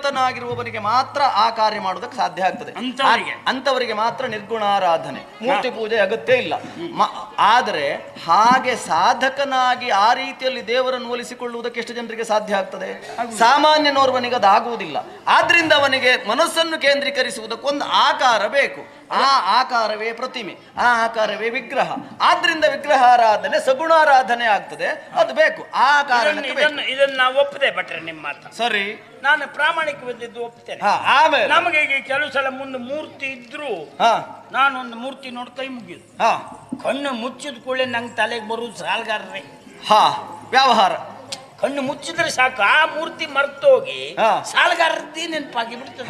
A: ನಿರತನಾಗಿರುವವನಿಗೆ ಮಾತ್ರ ಆ ಕಾರ್ಯ ಮಾಡುವುದಕ್ಕೆ ಸಾಧ್ಯ ಆಗ್ತದೆ. ಅಂತವರಿಗೆ ಅಂತವರಿಗೆ ಮಾತ್ರ ನಿರ್ಗುಣಾರಾಧನೆ. ಮೂರ್ತಿ ಪೂಜೆ ಅಗತ್ಯ ಇಲ್ಲ. ಆದರೆ ಹಾಗೆ ಸಾಧಕನಾಗಿ ಆ ರೀತಿಯಲ್ಲಿ ದೇವರನ್ನು ಒಲಿಸಿಕೊಳ್ಳುವುದಕ್ಕೆ ಎಷ್ಟು ಜನರಿಗೆ ಸಾಧ್ಯ ಆಗ್ತದೆ? ಸಾಮಾನ್ಯನೋರ್ವನಿಗೆ ಅದು ಆಗುವುದಿಲ್ಲ ಆದ್ರಿಂದ ಅವನಿಗೆ ಮನಸ್ಸನ್ನು ಕೇಂದ್ರೀಕರಿಸುವುದಕ್ಕೊಂದು ಆಕಾರ ಬೇಕು. ಆ ಆಕಾರವೇ ಪ್ರತಿಮೆ ಆ ಆಕಾರವೇ ವಿಗ್ರಹ. ಆದ್ರಿಂದ ವಿಗ್ರಹ ಆರಾಧನೆ ಸಗುಣಾರಾಧನೆ ಆಗ್ತದೆ ಅದು ಬೇಕು. ಆ
B: ಇದನ್ನು
A: ಕಾರಣಕ್ಕೆ ಬೇಕು.
B: ಇದನ್ನು ಇದನ್ನು ನಾವು ಒಪ್ಪದೆ ಭಟ್ರೆ ನಿಮ್ಮ ಮಾತು.
A: ಸರಿ.
B: ನಾನು ಪ್ರಾಮಾಣಿಕವಾದದ್ದು ಒಪ್ತೇನೆ.
A: ಹಾ ಆಮೇಲೆ.
B: ನಮಗೆ ಈಗ ಕೆಲವು ಸಲ ಮುಂದೆ ಮೂರ್ತಿ ಇದ್ರು
A: ಹಾ.
B: ನಾನೊಂದು ಮೂರ್ತಿ ನೋಡಿ ಕೈ ಮುಗಿದು
A: ಹಾ.
B: ಕಣ್ಣು ಮುಚ್ಚಿದ ಕೂಡಲೇ ನಂಗೆ ತಲೆಗೆ ಬರುವುದು ಸಾಲ್ಗಾರರೇ.
A: ಹಾ ವ್ಯವಹಾರ.
B: ಕಣ್ಣು ಮುಚ್ಚಿದ್ರೆ ಸಾಕು. ಆ ಮೂರ್ತಿ ಮರ್ತೋಗಿ. ಸಾಲಗಾರದ್ದೇ ನೆನಪಾಗಿ ಬಿಡ್ತದೆ.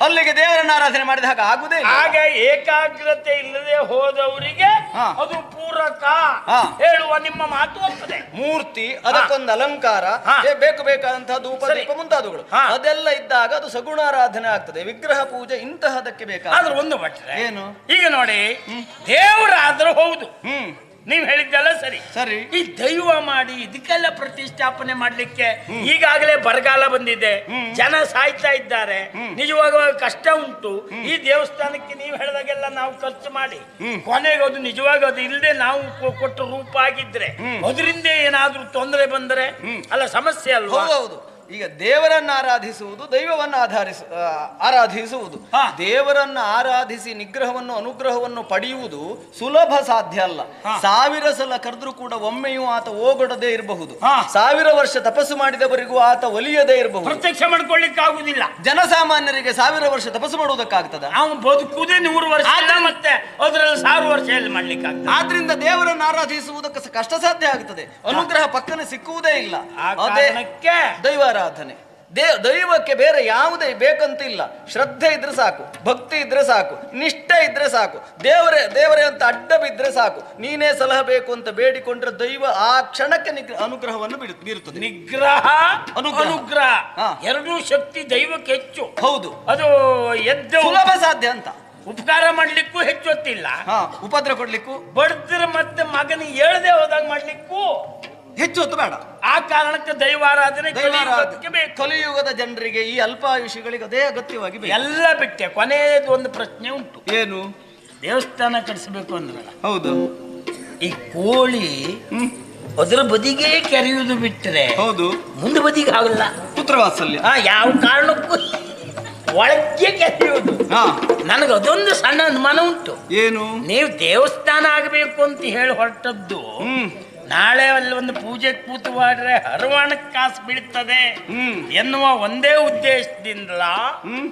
A: ಅಲ್ಲಿಗೆ ದೇವರನ್ನ ಆರಾಧನೆ ಮಾಡಿದ ಹಾಗೆ ಆಗುದೇ
B: ಹಾಗೆ ಏಕಾಗ್ರತೆ ಇಲ್ಲದೆ ಹೋದವರಿಗೆ ಅದು ಪೂರಕ ಹೇಳುವ ನಿಮ್ಮ ಮಾತು ಒಪ್ಪದೆ
A: ಮೂರ್ತಿ ಅದಕ್ಕೊಂದು ಅಲಂಕಾರ. ಬೇಕು ಬೇಕಾದಂತಹ ಧೂಪ
B: ಸರಿ.
A: ದೀಪ ಮುಂತಾದವುಗಳು. ಅದೆಲ್ಲ ಇದ್ದಾಗ ಅದು ಸಗುಣಾರಾಧನೆ ಆಗ್ತದೆ. ವಿಗ್ರಹ ಪೂಜೆ ಇಂತಹದಕ್ಕೆ ಬೇಕಾದ
B: ಆದ್ರೆ ಒಂದು ಮಟ್ಟ
A: ಏನು?
B: ಈಗ ನೋಡಿ ದೇವರಾದ್ರೂ ಹೌದು.
A: ಹ್ಮ್.
B: ನೀವು ಹೇಳಿದ್ದೆಲ್ಲ ಸರಿ.
A: ಸರಿ.
B: ಈ ದೈವ ಮಾಡಿ ಇದಕ್ಕೆಲ್ಲ ಪ್ರತಿಷ್ಠಾಪನೆ ಮಾಡ್ಲಿಕ್ಕೆ ಈಗಾಗಲೇ ಬರಗಾಲ ಬಂದಿದೆ. ಜನ ಸಾಯ್ತಾ ಇದ್ದಾರೆ. ನಿಜವಾಗ ಕಷ್ಟ ಉಂಟು. ಈ ದೇವಸ್ಥಾನಕ್ಕೆ ನೀವು ಹೇಳಿದಾಗೆಲ್ಲ ನಾವು ಖರ್ಚು ಮಾಡಿ. ಕೊನೆಗೆ ಅದು ನಿಜವಾಗ ಅದು ಇಲ್ಲದೆ ನಾವು ಕೊಟ್ಟು ರೂಪ ಆಗಿದ್ರೆ ಅದರಿಂದ ಏನಾದ್ರೂ ತೊಂದರೆ ಬಂದರೆ ಅಲ್ಲ ಸಮಸ್ಯೆ ಅಲ್ವಾ?
A: ಹೌದೌದು ಈಗ ದೇವರನ್ನ ಆರಾಧಿಸುವುದು ದೈವವನ್ನು ಆಧಾರಿಸ ಆರಾಧಿಸುವುದು. ದೇವರನ್ನ ಆರಾಧಿಸಿ ನಿಗ್ರಹವನ್ನು ಅನುಗ್ರಹವನ್ನು ಪಡೆಯುವುದು ಸುಲಭ ಸಾಧ್ಯ ಅಲ್ಲ. ಸಾವಿರ ಸಲ ಕರೆದ್ರೂ ಕೂಡ ಒಮ್ಮೆಯೂ ಆತ ಓಗೊಡದೇ ಇರಬಹುದು. ಸಾವಿರ ವರ್ಷ ತಪಸ್ಸು ಮಾಡಿದವರಿಗೂ ಆತ ಒಲಿಯದೇ ಇರಬಹುದು.
B: ಪ್ರತ್ಯಕ್ಷ ಮಾಡ್ಕೊಳ್ಳಿಕ್ಕಾಗುವುದಿಲ್ಲ.
A: ಜನಸಾಮಾನ್ಯರಿಗೆ ಸಾವಿರ ವರ್ಷ ತಪಸ್ಸು ಮಾಡುವುದಕ್ಕಾಗ್ತದ
B: ಅವನು ಬದುಕುವುದೇ ನೂರು ವರ್ಷ ಮತ್ತೆ ಅದರಲ್ಲಿ ಸಾವಿರ ವರ್ಷ ಎಲ್ಲಿ ಮಾಡ್ಲಿಕ್ಕೆ ಆಗ್ತದೆ
A: ಆದ್ರಿಂದ ದೇವರನ್ನು ಆರಾಧಿಸುವುದಕ್ಕೆ ಕಷ್ಟ ಸಾಧ್ಯ ಆಗ್ತದೆ. ಅನುಗ್ರಹ ಪಕ್ಕನೆ ಸಿಕ್ಕುವುದೇ ಇಲ್ಲ. ಅದೇ
B: ಕಾರಣಕ್ಕೆ
A: ದೈವಾರಾಧನೆ ದೇ ದೈವಕ್ಕೆ ಬೇರೆ ಯಾವುದೇ ಬೇಕಂತಿಲ್ಲ. ಶ್ರದ್ಧೆ ಇದ್ರೆ ಸಾಕು ಭಕ್ತಿ ಇದ್ರೆ ಸಾಕು ನಿಷ್ಠೆ ಇದ್ರೆ ಸಾಕು ದೇವರೇ ದೇವರೇ ಅಂತ ಅಡ್ಡ ಬಿದ್ರೆ ಸಾಕು. ನೀನೇ ಸಲಹಬೇಕು ಅಂತ ಬೇಡಿಕೊಂಡ್ರೆ ದೈವ ಆ ಕ್ಷಣಕ್ಕೆ ನಿಗ್ರಹ ಅನುಗ್ರಹವನ್ನು ಬೀರುತ್ತದೆ.
B: ನಿಗ್ರಹ
A: ಅನುಗ್ರಹ.
B: ಎರಡೂ ಶಕ್ತಿ ದೈವಕ್ಕೆ ಹೆಚ್ಚು.
A: ಹೌದು.
B: ಅದು ಎದ್ದು
A: ಸುಲಭ ಸಾಧ್ಯ ಅಂತ.
B: ಉಪಕಾರ ಮಾಡ್ಲಿಕ್ಕೂ ಹೆಚ್ಚು ಹೊತ್ತಿಲ್ಲ.
A: ಉಪದ್ರ ಕೊಡ್ಲಿಕ್ಕೂ.
B: ಬಡದ್ರ ಮತ್ತೆ ಮಗನಿಗೆ ಹೇಳ್ದೆ ಹೋದಾಗ ಮಾಡ್ಲಿಕ್ಕೂ
A: ಹೆಚ್ಚು ಹೊತ್ತು ಬೇಡ.
B: ಆ ಕಾರಣಕ್ಕೆ ದೈವಾರಾಧನೆ ಕಲಿಯುಗಕ್ಕೆ
A: ಕಲಿಯುಗದ ಜನರಿಗೆ ಈ ಅಲ್ಪಾಯುಷಿಗಳಿಗೆ ಅದೇ ಅಗತ್ಯವಾಗಿ ಬೇಕು.
B: ಎಲ್ಲ ಬಿಟ್ಟೆ. ಕೊನೆಯದು ಒಂದು ಪ್ರಶ್ನೆ ಉಂಟು.
A: ಏನು?
B: ದೇವಸ್ಥಾನ ಕಟ್ಸಬೇಕು ಅಂದ್ರೆ.
A: ಹೌದು.
B: ಈ ಕೋಳಿ ಅದರ ಬದಿಗೆ ಕೆರೆಯುವುದು ಬಿಟ್ಟರೆ
A: ಹೌದು.
B: ಮುಂದೆ ಬದಿಗೆ ಆಗಲ್ಲ.
A: ಪುತ್ರವಾತ್ಸಲ್ಯ.
B: ಆ ಯಾವ ಕಾರಣಕ್ಕೂ ಒಳಗೆ ಕೆರೆಯುವುದು.
A: ಹಾ.
B: ನನಗೆ ಅದೊಂದು ಸಣ್ಣ ಅನುಮಾನ ಉಂಟು.
A: ಏನು?
B: ನೀವು ದೇವಸ್ಥಾನ ಆಗಬೇಕು ಅಂತ ಹೇಳಿ ಹೊರಟದ್ದು
A: ಹ್ಮ್.
B: ನಾಳೆ ಅಲ್ಲಿ ಒಂದು ಪೂಜೆ ಕೂತು ಮಾಡ್ರೆ ಹರವಾಣಕ್ಕೆ ಕಾಸು ಬೀಳ್ತದೆ
A: ಹ್ಮ್.
B: ಎನ್ನುವ ಒಂದೇ ಉದ್ದೇಶದಿಂದ
A: ಹ್ಮ್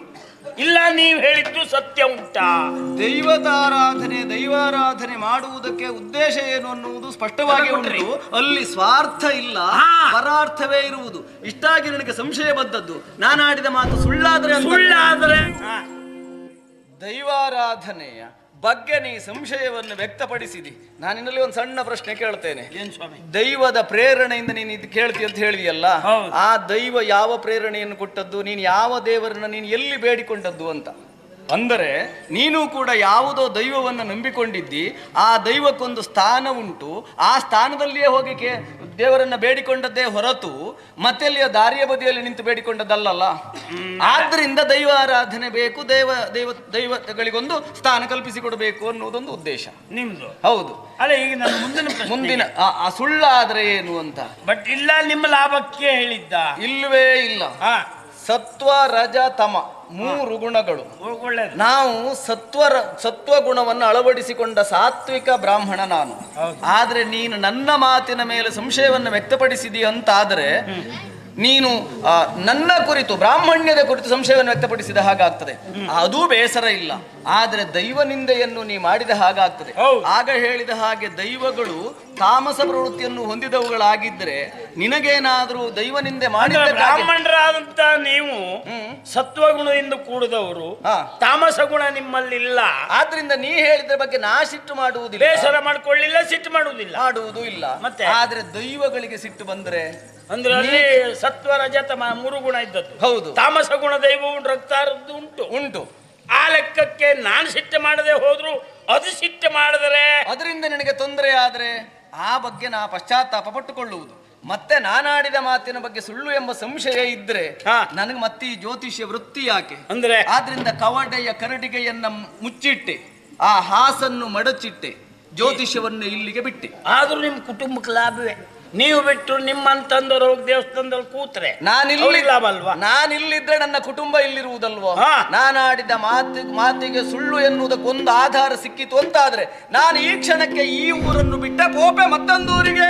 B: ಇಲ್ಲ ನೀವು ಹೇಳಿದ್ದು ಸತ್ಯ ಉಂಟಾ
A: ದೈವತಾರಾಧನೆ ದೈವಾರಾಧನೆ ಮಾಡುವುದಕ್ಕೆ ಉದ್ದೇಶ ಏನು ಅನ್ನುವುದು ಸ್ಪಷ್ಟವಾಗಿ. ಉಂಟು ಅಲ್ಲಿ ಸ್ವಾರ್ಥ ಇಲ್ಲ. ಪರಾರ್ಥವೇ ಇರುವುದು ಇಷ್ಟಾಗಿ ನನಗೆ ಸಂಶಯ ಬಂದದ್ದು ನಾನಾಡಿದ ಮಾತು ಸುಳ್ಳಾದ್ರೆ
B: ಸುಳ್ಳಾದ್ರೆ
A: ದೈವಾರಾಧನೆಯ ಬಗ್ಗೆ ನೀ ಸಂಶಯವನ್ನು ವ್ಯಕ್ತಪಡಿಸಿದಿ. ನಾನು ನಿನ್ನಲ್ಲಿ ಒಂದು ಸಣ್ಣ ಪ್ರಶ್ನೆ ಕೇಳ್ತೇನೆ. ದೈವದ ಪ್ರೇರಣೆಯಿಂದ ನೀನು ಇದು ಕೇಳ್ತಿ ಅಂತ ಹೇಳಿದೆಯಲ್ಲ? ಆ ದೈವ ಯಾವ ಪ್ರೇರಣೆಯನ್ನು ಕೊಟ್ಟದ್ದು? ನೀನು ಯಾವ ದೇವರನ್ನ ನೀನು ಎಲ್ಲಿ ಬೇಡಿಕೊಂಡದ್ದು ಅಂತ. ಅಂದರೆ ನೀನು ಕೂಡ ಯಾವುದೋ ದೈವವನ್ನು ನಂಬಿಕೊಂಡಿದ್ದಿ ಆ ದೈವಕ್ಕೊಂದು ಸ್ಥಾನ ಉಂಟು ಆ ಸ್ಥಾನದಲ್ಲಿಯೇ ಹೋಗಿ ದೇವರನ್ನ ಬೇಡಿಕೊಂಡದ್ದೇ ಹೊರತು ಮತ್ತೆಲ್ಲಿಯ ದಾರಿಯ ಬದಿಯಲ್ಲಿ ನಿಂತು ಬೇಡಿಕೊಂಡದ್ದಲ್ಲಲ್ಲ? ಆದ್ರಿಂದ ದೈವ ಆರಾಧನೆ ಬೇಕು ದೇವ ದೈವ ದೈವಗಳಿಗೊಂದು ಸ್ಥಾನ ಕಲ್ಪಿಸಿಕೊಡಬೇಕು ಅನ್ನೋದೊಂದು ಉದ್ದೇಶ.
B: ನಿಮ್ದು?
A: ಹೌದು.
B: ಅಲ್ಲ ಈಗ ನನ್ನ ಮುಂದಿನ
A: ಮುಂದಿನ ಆ- ಆದ್ರೆ ಸುಳ್ಳಾದ್ರೆ ಏನು ಅಂತ?
B: ಬಟ್ ಇಲ್ಲ ನಿಮ್ಮ ಲಾಭಕ್ಕೆ ಹೇಳಿದ್ದ.
A: ಇಲ್ಲವೇ ಇಲ್ಲ. ಸತ್ವ ರಜ ತಮ ಮೂರು ಗುಣಗಳು. ನಾವು ಸತ್ವ ಸತ್ವ ಗುಣವನ್ನು ಅಳವಡಿಸಿಕೊಂಡ ಸಾತ್ವಿಕ ಬ್ರಾಹ್ಮಣ ನಾನು. ಆದ್ರೆ ನೀನು ನನ್ನ ಮಾತಿನ ಮೇಲೆ ಸಂಶಯವನ್ನು ವ್ಯಕ್ತಪಡಿಸಿದಿ ಅಂತಾದರೆ ನೀನು ಆ, ನನ್ನ ಕುರಿತು ಬ್ರಾಹ್ಮಣ್ಯದ ಕುರಿತು ಸಂಶಯವನ್ನು ವ್ಯಕ್ತಪಡಿಸಿದ ಹಾಗಾಗ್ತದೆ ಅದೂ ಬೇಸರ ಇಲ್ಲ ಆದ್ರೆ ದೈವ ನಿಂದೆಯನ್ನು ನೀ ಮಾಡಿದ ಹಾಗಾಗ್ತದೆ. ಆಗ ಹೇಳಿದ ಹಾಗೆ ದೈವಗಳು ತಾಮಸ ಪ್ರವೃತ್ತಿಯನ್ನು ಹೊಂದಿದವುಗಳಾಗಿದ್ದರೆ ನಿನಗೇನಾದ್ರೂ ದೈವ ನಿಂದೆ ಮಾಡಿ
B: ಬ್ರಾಹ್ಮಣರಾದಂತ ನೀವು. ಸತ್ವಗುಣದಿಂದ ಕೂಡಿದವರು. ತಾಮಸ ಗುಣ ನಿಮ್ಮಲ್ಲಿಲ್ಲ
A: ಆದ್ರಿಂದ ನೀ ಹೇಳಿದ್ರ ಬಗ್ಗೆ ನಾ ಸಿಟ್ಟು ಮಾಡುವುದಿಲ್ಲ
B: ಬೇಸರ ಮಾಡ್ಕೊಳ್ಳಿಲ್ಲ ಸಿಟ್ಟು ಮಾಡುವುದಿಲ್ಲ
A: ಮಾಡುವುದು ಇಲ್ಲ
B: ಮತ್ತೆ?
A: ಆದ್ರೆ ದೈವಗಳಿಗೆ ಸಿಟ್ಟು ಬಂದ್ರೆ
B: ಅಂದ್ರೆ ಅಲ್ಲಿ ಸತ್ವ ರಜತ ಮ- ಮೂರು ಗುಣ ಇದ್ದದ್ದು.
A: ಹೌದು.
B: ತಾಮಸ ಗುಣ ದೈವವು ರಕ್ತಾರದ್ದು ಉಂಟು.
A: ಉಂಟು.
B: ಆ ಲೆಕ್ಕಕ್ಕೆ ನಾನು ಸಿಟ್ಟು ಮಾಡದೆ ಹೋದ್ರು ಅದು ಸಿಟ್ಟು ಮಾಡಿದರೆ
A: ಅದರಿಂದ ನಿನಗೆ ತೊಂದರೆ ಆದ್ರೆ ಆ ಬಗ್ಗೆ ನಾ ಪಶ್ಚಾತ್ತಾಪ ಪಟ್ಟುಕೊಳ್ಳುವುದು. ಮತ್ತೆ ನಾನಾಡಿದ ಮಾತಿನ ಬಗ್ಗೆ ಸುಳ್ಳು ಎಂಬ ಸಂಶಯ ಇದ್ರೆ. ನನಗೆ ಮತ್ತೆ ಈ ಜ್ಯೋತಿಷ್ಯ ವೃತ್ತಿ ಯಾಕೆ?
B: ಅಂದ್ರೆ?
A: ಆದ್ರಿಂದ ಕವಡೆಯ ಕರಡಿಗೆಯನ್ನ ಮುಚ್ಚಿಟ್ಟೆ ಆ ಹಾಸನ್ನು ಮಡಚಿಟ್ಟೆ ಜ್ಯೋತಿಷ್ಯವನ್ನು ಇಲ್ಲಿಗೆ ಬಿಟ್ಟೆ.
B: ಆದ್ರೂ ನಿಮ್ಮ ಕುಟುಂಬಕ್ಕೆ ಲಾಭವೇ? ನೀವು ಬಿಟ್ಟು ನಿಮ್ಮಂತಂದವರು ಹೋಗಿ ದೇವಸ್ಥಾನದಲ್ಲಿ ಕೂತ್ರೆ ನಾನು ಲಾಭ ಅಲ್ವಾ
A: ನಾನಿಲ್ಲಿದ್ರೆ ನನ್ನ ಕುಟುಂಬ ಇಲ್ಲಿರುವುದಲ್ವೋ. ನಾನಾಡಿದ ಮಾತು ಮಾತಿಗೆ ಸುಳ್ಳು ಎನ್ನುವುದಕ್ಕೊಂದು ಆಧಾರ ಸಿಕ್ಕಿತು ಅಂತಾದ್ರೆ ನಾನು ಈ ಕ್ಷಣಕ್ಕೆ ಈ ಊರನ್ನು ಬಿಟ್ಟ ಕೋಪೆ ಮತ್ತೊಂದು ಊರಿಗೆ